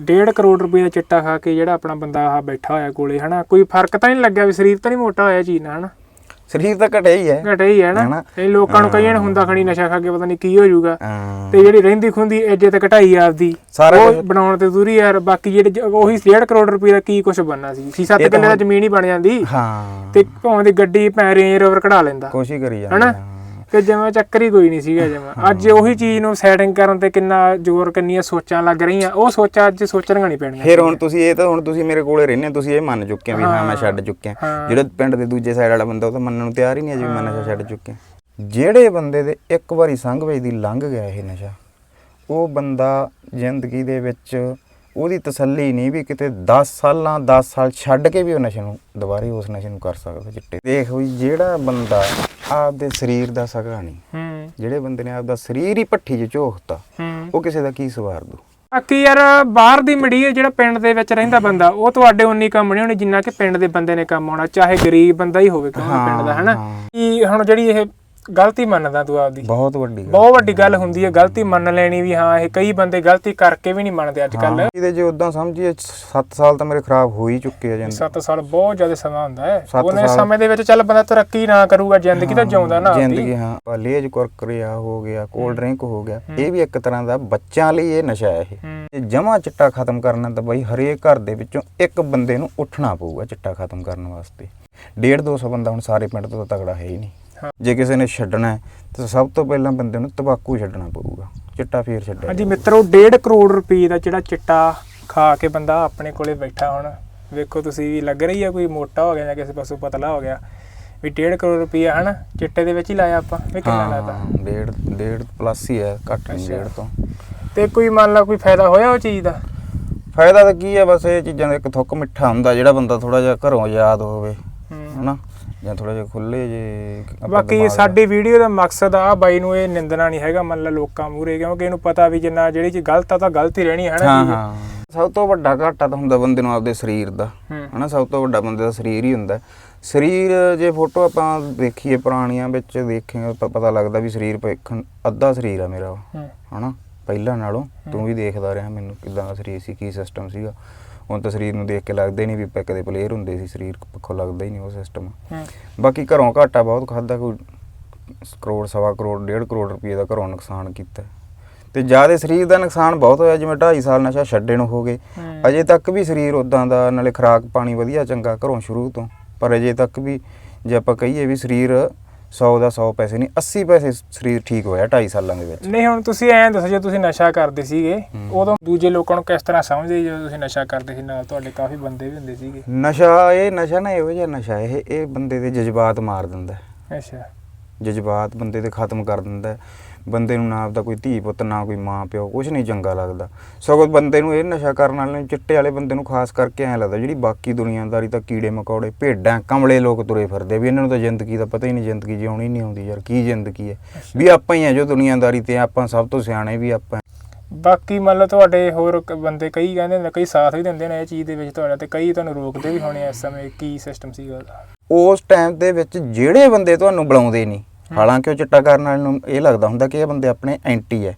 1.5 ਕਰੋੜ ਰੁਪਏ ਦਾ ਚਿੱਟਾ ਖਾ ਕੇ ਜਿਹੜਾ ਆਪਣਾ ਬੰਦਾ ਆ ਬੈਠਾ ਹੋਇਆ ਕੋਲੇ ਹਨਾ? ਕੋਈ ਫ਼ਰਕ ਤਾਂ ਨਹੀਂ ਲੱਗਿਆ ਵੀ ਸਰੀਰ ਤਾਂ ਨਹੀਂ ਮੋਟਾ ਹੋਇਆ ਚੀਜ਼ ਨਾਲ ਹਨਾ? ਸਰੀਰ ਤਾਂ ਘਟਿਆ ਹੀ ਹੈ। ਘਟੇ ਹੀ ਹੈ ਨਾ? ਇਹ ਲੋਕਾਂ ਨੂੰ ਕਈਆਂ ਨੂੰ ਹੁੰਦਾ ਖਣੀ ਨਸ਼ਾ ਖਾ ਕੇ ਪਤਾ ਨਹੀਂ ਕੀ ਹੋ ਜਾਊਗਾ। ਤੇ ਜਿਹੜੀ ਰਹਿੰਦੀ ਖੁੰਦੀ ਇੱਜ਼ਤ ਘਟਾਈ ਆਪਦੀ। ਉਹ ਬਣਾਉਣ ਤੇ ਦੂਰੀ ਯਾਰ ਬਾਕੀ ਜਿਹੜੇ ਉਹੀ 1.5 ਕਰੋੜ ਰੁਪਏ ਦਾ ਕੀ ਕੁਝ ਬਣਨਾ ਸੀ? 6-7 ਕਿੱਲੇ ਦਾ ਜ਼ਮੀਨ ਹੀ ਬਣ ਜਾਂਦੀ। ਹਾਂ। ਤੇ ਭਾਵੇਂ ਦੀ ਗੱਡੀ ਪੈ ਰੇਂਜ ਰੋਵਰ ਕਢਾ ਲੈਂਦਾ। ਕੋਸ਼ਿਸ਼ ਕਰੀ ਜਾਂਦੇ ਹਨਾ? ਕਿ ਜਿਵੇਂ ਚੱਕਰ ਹੀ ਕੋਈ ਨਹੀਂ ਸੀਗਾ ਜਿਵੇਂ। ਅੱਜ ਉਹੀ ਚੀਜ਼ ਨੂੰ ਸੈਟਿੰਗ ਕਰਨ ਤੇ ਕਿੰਨਾ ਜ਼ੋਰ ਕਿੰਨੀਆਂ ਸੋਚਾਂ ਲੱਗ ਰਹੀਆਂ ਉਹ ਸੋਚਾਂ ਅੱਜ ਸੋਚਣੀਆਂ ਨਹੀਂ ਪੈਣੀਆਂ ਫਿਰ ਹੁਣ ਤੁਸੀਂ ਇਹ ਤਾਂ ਹੁਣ ਤੁਸੀਂ ਮੇਰੇ ਕੋਲੇ ਰਹਿੰਦੇ ਤੁਸੀਂ ਇਹ ਮੰਨ ਚੁੱਕੇ ਵੀ ਹਾਂ ਮੈਂ ਛੱਡ ਚੁੱਕਿਆ। ਜਿਹੜਾ ਪਿੰਡ ਦੇ ਦੂਜੇ ਸਾਈਡ ਵਾਲਾ ਬੰਦਾ ਉਹ ਤਾਂ ਮੰਨਣ ਨੂੰ ਤਿਆਰ ਹੀ ਨਹੀਂ ਅਜੇ ਵੀ ਮੈਂ ਨਸ਼ਾ ਛੱਡ ਚੁੱਕਿਆ। ਜਿਹੜੇ ਬੰਦੇ ਦੇ ਇੱਕ ਵਾਰੀ ਸੰਘ ਵੇਚਦੀ ਲੰਘ ਗਿਆ ਇਹ ਨਸ਼ਾ ਉਹ ਬੰਦਾ ਜ਼ਿੰਦਗੀ ਦੇ ਵਿੱਚ ਉਹਦੀ ਤਸੱਲੀ ਨਹੀਂ ਵੀ ਕਿਤੇ 10 ਸਾਲਾਂ 10 ਸਾਲ ਛੱਡ ਕੇ ਵੀ ਉਹ ਨਸ਼ੇ ਨੂੰ ਦੁਬਾਰੇ ਉਸ ਨਸ਼ੇ ਨੂੰ ਕਰ ਸਕਦਾ ਚਿੱਟੇ। ਦੇਖ ਵੀ ਜਿਹੜਾ ਬੰਦਾ ਆਪਦੇ ਸਰੀਰ ਦਾ ਸਗਾ ਨਹੀਂ। ਹੂੰ। ਜਿਹੜੇ ਬੰਦੇ ਨੇ ਆਪਦਾ ਸਰੀਰ ਹੀ ਭੱਠੀ 'ਚ ਝੋਕਤਾ ਹੂੰ। ਉਹ ਕਿਸੇ ਦਾ ਕੀ ਸਵਾਰ ਦੂ? ਬਾਕੀ ਯਾਰ ਬਾਹਰ ਦੀ ਮੜੀਏ ਜਿਹੜਾ ਪਿੰਡ ਦੇ ਵਿੱਚ ਰਹਿੰਦਾ ਬੰਦਾ ਉਹ ਤੁਹਾਡੇ ਉਨੀ ਕੰਮ ਨਹੀਂ ਹੋਣੀ ਜਿੰਨਾ ਕਿ ਪਿੰਡ ਦੇ ਬੰਦੇ ਨੇ ਕੰਮ ਆਉਣਾ ਚਾਹੇ ਗਰੀਬ ਬੰਦਾ ਹੀ ਹੋਵੇ ਕਿਉਂ ਪਿੰਡ ਦਾ ਹਨਾ। ਕੀ ਹੁਣ ਜਿਹੜੀ ਇਹ ਗਲਤੀ ਮੰਨਦਾ ਤੂੰ ਆਪਦੀ। ਬਹੁਤ ਵੱਡੀ ਗੱਲ। ਬਹੁਤ ਵੱਡੀ ਗੱਲ ਹੁੰਦੀ ਹੈ ਗਲਤੀ ਮੰਨ ਲੈਣੀ ਵੀ ਹਾਂ ਇਹ ਕਈ ਬੰਦੇ ਗਲਤੀ ਕਰਕੇ ਵੀ ਨਹੀਂ ਮੰਨਦੇ ਅੱਜ ਕੱਲ ਇਹਦੇ ਜੇ ਉਦਾਂ ਸਮਝੀਏ 7 ਸਾਲ ਤਾਂ ਮੇਰੇ ਖਰਾਬ ਹੋ ਹੀ ਚੁੱਕੇ ਆ ਜਿੰਦ। 7 ਸਾਲ ਬਹੁਤ ਜ਼ਿਆਦਾ ਸਮਾਂ ਹੁੰਦਾ ਹੈ। ਉਹਨੇ। ਸਮੇਂ ਦੇ ਵਿੱਚ ਚੱਲ ਬੰਦਾ ਤਰੱਕੀ ਨਾ ਕਰੂਗਾ ਜ਼ਿੰਦਗੀ ਤਾਂ ਜਿਉਂਦਾ ਨਾ। ਜ਼ਿੰਦਗੀ ਹਾਂ। ਪਲੇਜ ਕੁਰਕਰਿਆ ਹੋ ਗਿਆ ਕੋਲਡ ਡਰਿੰਕ ਹੋ ਗਿਆ। ਇਹ ਵੀ ਇੱਕ ਤਰ੍ਹਾਂ ਦਾ ਬੱਚਿਆਂ ਲਈ ਇਹ ਨਸ਼ਾ ਹੈ ਇਹ। ਜਮਾ ਚਿੱਟਾ ਖਤਮ ਕਰਨਾ ਤਾਂ ਬਈ ਹਰੇਕ ਘਰ ਦੇ ਵਿੱਚੋਂ ਇੱਕ ਬੰਦੇ ਨੂੰ ਉੱਠਣਾ ਪਊਗਾ ਚਿੱਟਾ ਖਤਮ ਕਰਨ ਵਾਸਤੇ। 1.5 200 ਬੰਦਾ ਹੁਣ ਸਾਰੇ ਪਿੰਡ ਤੋਂ ਤਗੜਾ ਹੈ ਹੀ ਹਾਂ। ਨਹੀਂ। ਜੇ ਕਿਸੇ ਨੇ ਛੱਡਣਾ ਹੈ ਤਾਂ ਸਭ ਤੋਂ ਪਹਿਲਾਂ ਬੰਦੇ ਨੂੰ ਤੰਬਾਕੂ ਛੱਡਣਾ ਪਊਗਾ। ਚਿੱਟਾ ਫੇਰ ਛੱਡਿਆ ਹਾਂਜੀ ਮਿੱਤਰੋ 1.5 ਕਰੋੜ ਰੁਪਏ ਦਾ ਜਿਹੜਾ ਚਿੱਟਾ ਖਾ ਕੇ ਬੰਦਾ ਆਪਣੇ ਕੋਲੇ ਬੈਠਾ ਹੁਣ ਵੇਖੋ ਤੁਸੀਂ ਵੀ ਲੱਗ ਰਹੀ ਆ ਕੋਈ ਮੋਟਾ ਹੋ ਗਿਆ ਜਾਂ ਕਿਸੇ ਪਾਸੋਂ ਪਤਲਾ ਹੋ ਗਿਆ ਵੀ 1.5 ਕਰੋੜ ਰੁਪਏ ਹਨਾ ਚਿੱਟੇ ਦੇ ਵਿੱਚ ਹੀ ਲਾਇਆ ਆਪਾਂ ਵੀ ਕਿੰਨਾ ਲਾਤਾ? ਡੇਢ ਡੇਢ ਪਲੱਸ ਹੀ ਹੈ ਘੱਟ ਨਹੀਂ ਅੱਛਾ। ਡੇਢ ਤੋਂ। ਤੇ ਕੋਈ ਮੰਨ ਲਾ ਕੋਈ ਫਾਇਦਾ ਹੋਇਆ ਉਹ ਚੀਜ਼ ਦਾ? ਫਾਇਦਾ ਤਾਂ ਕੀ ਹੈ ਬਸ ਇਹ ਚੀਜ਼ਾਂ ਦਾ ਇੱਕ ਥੁੱਕ ਮਿੱਠਾ ਹੁੰਦਾ ਜਿਹੜਾ ਬੰਦਾ ਥੋੜਾ ਜਿਹਾ ਘਰੋਂ ਯਾਦ ਹੋਵੇ। ਹਨਾ? ਜਾਂ ਥੋੜਾ ਜਿਹਾ ਖੁੱਲੇ ਜੇ ਆਪਾਂ ਬਾਕੀ ਦਿਮਾਗ ਸਾਡੀ ਵੀਡੀਓ ਦਾ ਮਕਸਦ ਆ ਬਾਈ ਨੂੰ ਇਹ ਨਿੰਦਣਾ ਨਹੀਂ ਹੈਗਾ ਮੰਨ ਲਾ ਲੋਕਾਂ ਮੂਰੇ ਕਿਉਂਕਿ ਇਹਨੂੰ ਪਤਾ ਵੀ ਜਿੰਨਾ ਜਿਹੜੀ ਚੀਜ਼ ਗਲਤ ਆ ਤਾਂ ਗਲਤ ਹੀ ਰਹਿਣੀ ਹੈ ਹਾਂ। ਹਾਂ। ਸਭ ਤੋਂ ਵੱਡਾ ਘਾਟਾ ਤਾਂ ਹੁੰਦਾ ਬੰਦੇ ਨੂੰ ਆਪਦੇ ਸਰੀਰ ਦਾ ਹੂੰ। ਹਨਾ ਸਭ ਤੋਂ ਵੱਡਾ ਬੰਦੇ ਦਾ ਸਰੀਰ ਹੀ ਹੁੰਦਾ। ਸਰੀਰ ਜੇ ਫੋਟੋ ਆਪਾਂ ਦੇਖੀਏ ਪੁਰਾਣੀਆਂ ਵਿੱਚ ਦੇਖੇ ਪਤਾ ਲੱਗਦਾ ਵੀ ਸਰੀਰ ਵੇਖਣ ਅੱਧਾ ਸਰੀਰ ਆ ਮੇਰਾ ਹੂੰ। ਹਨਾ ਪਹਿਲਾਂ ਨਾਲੋਂ। ਤੂੰ ਵੀ ਦੇਖਦਾ ਰਿਹਾ ਮੈਨੂੰ ਕਿਦਾਂ ਦਾ ਸਰੀਰ ਸੀ ਕੀ ਸਿਸਟਮ ਸੀਗਾ। ਹੁਣ ਤਾਂ ਸਰੀਰ ਨੂੰ ਦੇਖ ਕੇ ਲੱਗਦਾ ਹੀ ਨਹੀਂ ਵੀ ਆਪਾਂ ਕਦੇ ਪਲੇਅਰ ਹੁੰਦੇ ਸੀ ਸਰੀਰ ਪੱਖੋਂ ਲੱਗਦਾ ਹੀ ਨਹੀਂ ਉਹ ਸਿਸਟਮ ਹੂੰ। ਬਾਕੀ ਘਰੋਂ ਘਾਟਾ ਬਹੁਤ ਖਾਦਾ ਕੋਈ ਕਰੋੜ ਸਵਾ ਕਰੋੜ ਡੇਢ ਕਰੋੜ ਰੁਪਏ ਦਾ ਘਰੋਂ ਨੁਕਸਾਨ ਕੀਤਾ। ਤੇ ਜ਼ਿਆਦਾ ਸਰੀਰ ਦਾ ਨੁਕਸਾਨ ਬਹੁਤ ਹੋਇਆ ਜਿਵੇਂ 2.5 ਸਾਲ ਨਸ਼ਾ ਛੱਡੇ ਨੂੰ ਹੋ ਗਏ। ਅਜੇ ਤੱਕ ਵੀ ਸਰੀਰ ਉਦਾਂ ਦਾ ਨਾਲੇ ਖੁਰਾਕ ਪਾਣੀ ਵਧੀਆ ਚੰਗਾ ਘਰੋਂ ਸ਼ੁਰੂ ਤੋਂ। ਪਰ ਅਜੇ ਤੱਕ ਵੀ ਜੇ ਆਪਾਂ ਕਹੀਏ ਵੀ ਸਰੀਰ 100 ਦਾ 100 ਪੈਸੇ ਨਹੀਂ 80 ਪੈਸੇ ਸਰੀਰ ਠੀਕ ਹੋਇਆ 2.5 ਸਾਲਾਂ ਦੇ ਵਿੱਚ ਨਹੀਂ ਹੁਣ ਤੁਸੀਂ ਐਂ ਦੱਸੋ ਜੇ ਤੁਸੀਂ ਨਸ਼ਾ ਕਰਦੇ ਸੀਗੇ। ਉਦੋਂ ਦੂਜੇ ਲੋਕਾਂ ਨੂੰ ਕਿਸ ਤਰ੍ਹਾਂ ਸਮਝਦੇ ਜਦੋਂ ਤੁਸੀਂ ਨਸ਼ਾ ਕਰਦੇ ਸੀ ਨਾਲ ਤੁਹਾਡੇ ਕਾਫੀ ਬੰਦੇ ਵੀ ਹੁੰਦੇ ਸੀਗੇ ਨਸ਼ਾ ਇਹ ਨਸ਼ਾ ਨਾ ਇਹੋ ਜਿਹਾ ਨਸ਼ਾ ਇਹ ਇਹ ਬੰਦੇ ਦੇ ਜਜ਼ਬਾਤ ਮਾਰ ਦਿੰਦਾ। ਅੱਛਾ ਜਜ਼ਬਾਤ ਬੰਦੇ ਦੇ ਖਤਮ ਕਰ ਦਿੰਦਾ। ਬੰਦੇ ਨੂੰ ਨਾ ਆਪਦਾ ਕੋਈ ਧੀ ਪੁੱਤ ਨਾ ਕੋਈ ਮਾਂ ਪਿਓ ਕੁਝ ਨਹੀਂ ਚੰਗਾ ਲੱਗਦਾ। ਸਗੋਂ ਬੰਦੇ ਨੂੰ ਇਹ ਨਸ਼ਾ ਕਰਨ ਵਾਲੇ ਨੂੰ ਚਿੱਟੇ ਵਾਲੇ ਬੰਦੇ ਨੂੰ ਖਾਸ ਕਰਕੇ ਐਂ ਲੱਗਦਾ ਜਿਹੜੀ ਬਾਕੀ ਦੁਨੀਆਦਾਰੀ ਤਾਂ ਕੀੜੇ ਮਕੌੜੇ ਭੇਡਾਂ ਕਮਲੇ ਲੋਕ ਤੁਰੇ ਫਿਰਦੇ ਵੀ ਇਹਨਾਂ ਨੂੰ ਤਾਂ ਜ਼ਿੰਦਗੀ ਦਾ ਪਤਾ ਹੀ ਨਹੀਂ ਜ਼ਿੰਦਗੀ ਜਿਉਣੀ ਨਹੀਂ ਆਉਂਦੀ ਯਾਰ ਕੀ ਜ਼ਿੰਦਗੀ ਹੈ? ਵੀ ਆਪਾਂ ਹੀ ਆ ਜੋ ਦੁਨੀਆਦਾਰੀ ਤੇ ਆਪਾਂ ਸਭ ਤੋਂ ਸਿਆਣੇ ਵੀ ਆਪਾਂ ਬਾਕੀ ਮੰਨ ਲਓ ਤੁਹਾਡੇ ਹੋਰ ਕ- ਬੰਦੇ ਕਈ ਕਹਿੰਦੇ ਨੇ ਕਈ ਸਾਥ ਵੀ ਦਿੰਦੇ ਨੇ ਇਹ ਚੀਜ਼ ਦੇ ਵਿੱਚ ਤੁਹਾਡਾ ਤੇ ਕਈ ਤੁਹਾਨੂੰ ਰੋਕਦੇ ਵੀ ਹੋਣੇ ਆ ਇਸ ਸਮੇਂ ਕੀ ਸਿਸਟਮ ਸੀਗਾ ਉਹਦਾ। ਉਸ ਟਾਈਮ ਦੇ ਵਿੱਚ ਜਿਹੜੇ ਬੰਦੇ ਤੁਹਾਨੂੰ ਬੁਲਾਉਂਦੇ ਨਹੀਂ ਹਾਲਾਂਕਿ ਉਹ ਚਿੱਟਾ ਕਰਨ ਵਾਲੇ ਨੂੰ ਇਹ ਲੱਗਦਾ ਹੁੰਦਾ ਕਿ ਇਹ ਬੰਦੇ ਆਪਣੇ ਐਂਟੀ ਹੈ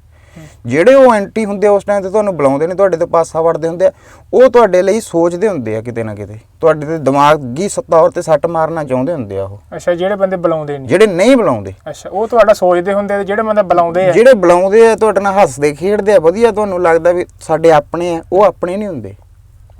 ਜਿਹੜੇ ਉਹ ਐਂਟੀ ਹੁੰਦੇ ਉਸ ਟਾਈਮ ਤੇ ਤੁਹਾਨੂੰ ਬੁਲਾਉਂਦੇ ਨੇ ਤੁਹਾਡੇ ਤੇ ਪਾਸਾ ਵੜਦੇ ਹੁੰਦੇ ਆ ਉਹ ਤੁਹਾਡੇ ਲਈ ਸੋਚਦੇ ਹੁੰਦੇ ਆ ਕਿਤੇ ਨਾ ਕਿਤੇ। ਤੁਹਾਡੇ ਤੇ ਦਿਮਾਗੀ ਤੌਰ ਤੇ ਸੱਟ ਮਾਰਨਾ ਚਾਹੁੰਦੇ ਹੁੰਦੇ ਆ ਉਹ। ਅੱਛਾ ਜਿਹੜੇ ਬੰਦੇ ਬੁਲਾਉਂਦੇ ਨਹੀਂ ਜਿਹੜੇ ਨਹੀਂ ਬੁਲਾਉਂਦੇ। ਅੱਛਾ ਉਹ ਤੁਹਾਡਾ ਸੋਚਦੇ ਹੁੰਦੇ ਤੇ ਜਿਹੜੇ ਬੰਦੇ ਬੁਲਾਉਂਦੇ ਆ? ਜਿਹੜੇ ਬੁਲਾਉਂਦੇ ਆ ਤੁਹਾਡੇ ਨਾਲ ਹੱਸਦੇ ਖੇਡਦੇ ਆ ਵਧੀਆ ਤੁਹਾਨੂੰ ਲੱਗਦਾ ਵੀ ਸਾਡੇ ਆਪਣੇ ਆ ਉਹ ਆਪਣੇ ਨਹੀਂ ਹੁੰਦੇ।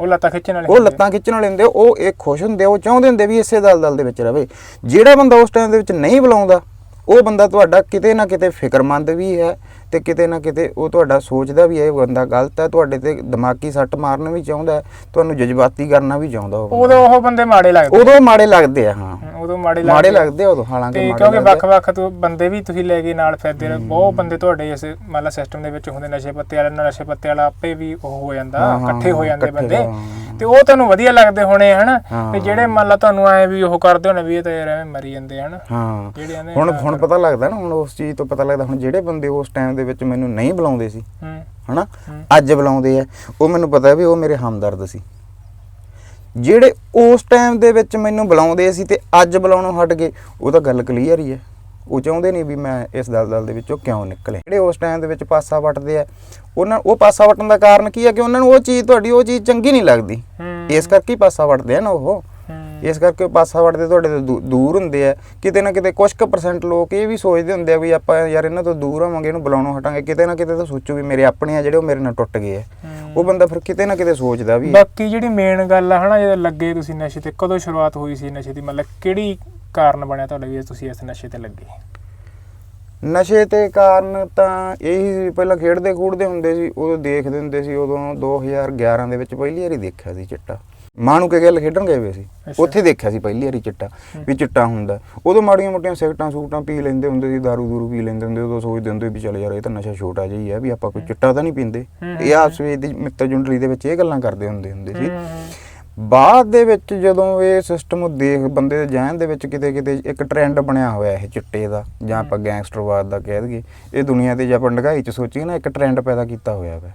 ਉਹ ਲੱਤਾਂ ਖਿੱਚਣ ਵਾਲੇ ਉਹ। ਲੱਤਾਂ ਖਿੱਚਣ ਵਾਲੇ ਹੁੰਦੇ ਉਹ ਇਹ ਖੁਸ਼ ਹੁੰਦੇ ਉਹ ਚਾਹੁੰਦੇ ਹੁੰਦੇ ਵੀ ਇਸੇ ਦਲਦਲ ਦੇ ਵਿੱਚ ਰਵੇ। ਜਿਹੜਾ ਬੰਦਾ ਉਸ ਟਾਈਮ ਦੇ ਵਿੱਚ ਨਹੀਂ ਬੁਲਾਉਂਦਾ ਉਹ ਬੰਦਾ ਤੁਹਾਡਾ ਕਿਤੇ ਨਾ ਕਿਤੇ ਫਿਕਰਮੰਦ ਵੀ ਹੈ ਤੇ ਕਿਤੇ ਨਾ ਕਿਤੇ ਉਹ ਤੁਹਾਡਾ ਸੋਚਦਾ ਵੀ ਇਹ ਬੰਦਾ ਗਲਤ ਹੈ ਤੁਹਾਡੇ ਤੇ ਦਿਮਾਗੀ ਸੱਟ ਮਾਰਨ ਵੀ ਚਾਹੁੰਦਾ ਤੁਹਾਨੂੰ ਜਜ਼ਬਾਤੀ ਕਰਨਾ ਵੀ ਚਾਹੁੰਦਾ ਉਹ। ਉਦੋਂ ਉਹ ਬੰਦੇ ਮਾੜੇ ਲੱਗਦੇ ਉਦੋਂ ਮਾੜੇ ਲੱਗਦੇ ਆ ਹਾਂ ਉਦੋਂ ਮਾੜੇ ਮਾੜੇ ਲੱਗਦੇ ਉਦੋਂ ਹਾਲਾਂਕਿ ਮਾੜੇ ਕਿਉਂਕਿ। ਵੱਖ-ਵੱਖ ਤੋਂ ਬੰਦੇ ਵੀ ਤੁਸੀਂ ਲੈ ਕੇ ਨਾਲ ਫਿਰਦੇ ਨੇ ਬਹੁਤ ਬੰਦੇ ਤੁਹਾਡੇ ਇਸ ਮੰਨ ਲਾ ਸਿਸਟਮ ਦੇ ਵਿੱਚ ਹੁੰਦੇ ਨਸ਼ੇ ਪੱਤੇ ਵਾਲੇ ਨਾਲ ਨਸ਼ੇ ਪੱਤੇ ਵਾਲਾ ਆਪੇ ਵੀ ਉਹ ਹੋ ਜਾਂਦਾ ਇਕੱਠੇ ਹੋ ਜਾਂਦੇ ਬੰਦੇ। ਤੇ ਉਹ ਤੁਹਾਨੂੰ ਵਧੀਆ ਲੱਗਦੇ ਹੋਣੇ ਹਨਾ। ਤੇ ਜਿਹੜੇ ਮੰਨ ਲਾ ਤੁਹਾਨੂੰ ਐ ਵੀ ਉਹ ਕਰਦੇ ਹੋਣੇ ਵੀ ਇਹ ਤਾਂ ਯਾਰ ਐਵੇਂ ਮਰੀ ਜਾਂਦੇ ਹਨਾ? ਹਾਂ। ਹੁਣ ਹੁਣ ਪਤਾ ਲੱਗਦਾ ਨਾ ਹੁਣ ਉਸ ਚੀਜ਼ ਤੋਂ ਪਤਾ ਲੱਗਦਾ ਹੁਣ ਜਿਹੜੇ ਬੰਦੇ ਉਸ ਟਾਈਮ ਦੇ ਵਿੱਚ ਮੈਨੂੰ ਨਹੀਂ ਬੁਲਾਉਂਦੇ ਸੀ ਹਨਾ। ਅੱਜ ਬੁਲਾਉਂਦੇ ਆ। ਉਹ ਮੈਨੂੰ ਪਤਾ ਵੀ ਉਹ ਮੇਰੇ ਹਮਦਰਦ ਸੀ। ਜਿਹੜੇ ਉਸ ਟਾਈਮ ਦੇ ਵਿੱਚ ਮੈਨੂੰ ਬੁਲਾਉਂਦੇ ਸੀ ਤੇ ਅੱਜ ਬੁਲਾਉਣੋਂ ਹਟ ਗਏ ਉਹ ਤਾਂ ਗੱਲ ਕਲੀਅਰ ਹੀ ਹੈ। ਉਹ ਚਾਹੁੰਦੇ ਨਹੀਂ ਵੀ ਮੈਂ ਇਸ ਦਲਦਲ ਦੇ ਵਿੱਚੋਂ ਕਿਉਂ ਨਿਕਲੇ? ਜਿਹੜੇ ਉਸ ਟਾਈਮ ਦੇ ਵਿੱਚ ਪਾਸਾ ਵਟਦੇ ਆ ਉਹਨਾਂ ਉਹ ਪਾਸਾ ਵਟਣ ਦਾ ਕਾਰਨ ਕੀ ਹੈ ਕਿ ਉਹਨਾਂ ਨੂੰ ਉਹ ਚੀਜ਼ ਤੁਹਾਡੀ ਉਹ ਚੀਜ਼ ਚੰਗੀ ਨਹੀਂ ਲੱਗਦੀ। ਇਸ ਕਰਕੇ ਪਾਸਾ ਵਟਦੇ ਆ ਨਾ ਉਹ। ਇਸ ਕਰਕੇ ਪਾਸਾ ਵਟਦੇ ਤੁਹਾਡੇ ਤੋਂ ਦੂਰ ਹੁੰਦੇ ਆ। ਕਿਤੇ ਨਾ ਕਿਤੇ ਕੁਝ ਕੁ ਪਰਸੈਂਟ ਲੋਕ ਇਹ ਵੀ ਸੋਚਦੇ ਹੁੰਦੇ ਆ ਵੀ ਆਪਾਂ ਯਾਰ ਇਹਨਾਂ ਤੋਂ ਦੂਰ ਹੋਵਾਂਗੇ ਇਹਨੂੰ ਬੁਲਾਉਣੋਂ ਹਟਾਂਗੇ। ਕਿਤੇ ਨਾ ਕਿਤੇ ਤਾਂ ਸੋਚੋ ਵੀ ਮੇਰੇ ਆਪਣੇ ਆ ਜਿਹੜੇ ਉਹ ਮੇਰੇ ਨਾਲ ਟੁੱਟ ਗਏ ਆ। ਉਹ ਬੰਦਾ ਫਿਰ ਕਿਤੇ ਨਾ ਕਿਤੇ ਸੋਚਦਾ ਵੀ ਬਾਕੀ ਜਿਹੜੀ ਮੇਨ ਗੱਲ ਆ ਹਨਾ ਜਦੋਂ ਲੱਗੇ ਤੁਸੀਂ ਨਸ਼ੇ ਤੇ ਕਦੋਂ ਸ਼ੁਰੂਆਤ ਹੋਈ ਸੀ ਨਸ਼ੇ ਦੀ? ਮਤਲਬ ਕਿਹੜੀ ਕਾਰਨ ਬਣਿਆ ਤੁਹਾਡਾ ਵੀ ਤੁਸੀਂ ਇਸ ਨਸ਼ੇ ਤੇ ਲੱਗੇ? ਨਸ਼ੇ ਤੇ ਕਾਰਨ ਤਾਂ ਇਹੀ ਪਹਿਲਾਂ ਖੇਡਦੇ ਖੂਡਦੇ ਹੁੰਦੇ ਸੀ ਉਦੋਂ ਦੇਖਦੇ ਹੁੰਦੇ ਸੀ ਉਦੋਂ 2011 ਦੇ ਵਿੱਚ ਪਹਿਲੀ ਵਾਰੀ ਦੇਖਿਆ ਸੀ ਚਿੱਟਾ। ਮਾਂ ਨੂੰ ਕਿ ਗੱਲ ਖੇਡਣ ਗਏ ਹੋਏ ਸੀ। ਉੱਥੇ ਦੇਖਿਆ ਸੀ ਪਹਿਲੀ ਵਾਰੀ ਚਿੱਟਾ ਵੀ ਚਿੱਟਾ ਹੁੰਦਾ। ਉਦੋਂ ਮਾੜੀਆਂ ਮੋਟੀਆਂ ਸਿਗਰਟਾਂ ਸੂਟਾਂ ਪੀ ਲੈਂਦੇ ਹੁੰਦੇ ਸੀ ਦਾਰੂ ਦੂਰੂ ਪੀ ਲੈਂਦੇ ਹੁੰਦੇ ਉਦੋਂ ਸੋਚਦੇ ਹੁੰਦੇ ਵੀ ਚੱਲ ਯਾਰ ਇਹ ਤਾਂ ਨਸ਼ਾ ਛੋਟਾ ਜਿਹਾ ਹੀ ਹੈ ਵੀ ਆਪਾਂ ਕੋਈ ਚਿੱਟਾ ਤਾਂ ਨਹੀਂ ਪੀਂਦੇ। ਹੂੰ, ਇਹ ਆਪਸ ਵਿੱਚ ਦੀ ਮਿੱਤਰ ਜੁੰਡਲੀ ਦੇ ਵਿੱਚ ਇਹ ਗੱਲਾਂ ਕਰਦੇ ਹੁੰਦੇ ਹੁੰਦੇ ਸੀ। ਹੂੰ ਬਾਅਦ ਦੇ ਵਿੱਚ ਜਦੋਂ ਇਹ ਸਿਸਟਮ ਦੇਖ ਬੰਦੇ ਦੇ ਜਹਿਨ ਦੇ ਵਿੱਚ ਕਿਤੇ ਕਿਤੇ ਇੱਕ ਟ੍ਰੈਂਡ ਬਣਿਆ ਹੋਇਆ ਇਹ ਚਿੱਟੇ ਦਾ ਜਾਂ ਆਪਾਂ ਗੈਂਗਸਟਰਵਾਦ ਦਾ ਕਹਿ ਦਈਏ। ਇਹ ਦੁਨੀਆ ਤੇ ਜੇ ਆਪਾਂ ਡੰਗਾਈ ਚ ਸੋਚੀਏ ਨਾ ਇੱਕ ਟ੍ਰੈਂਡ ਪੈਦਾ ਕੀਤਾ ਹੋਇਆ ਵਾ।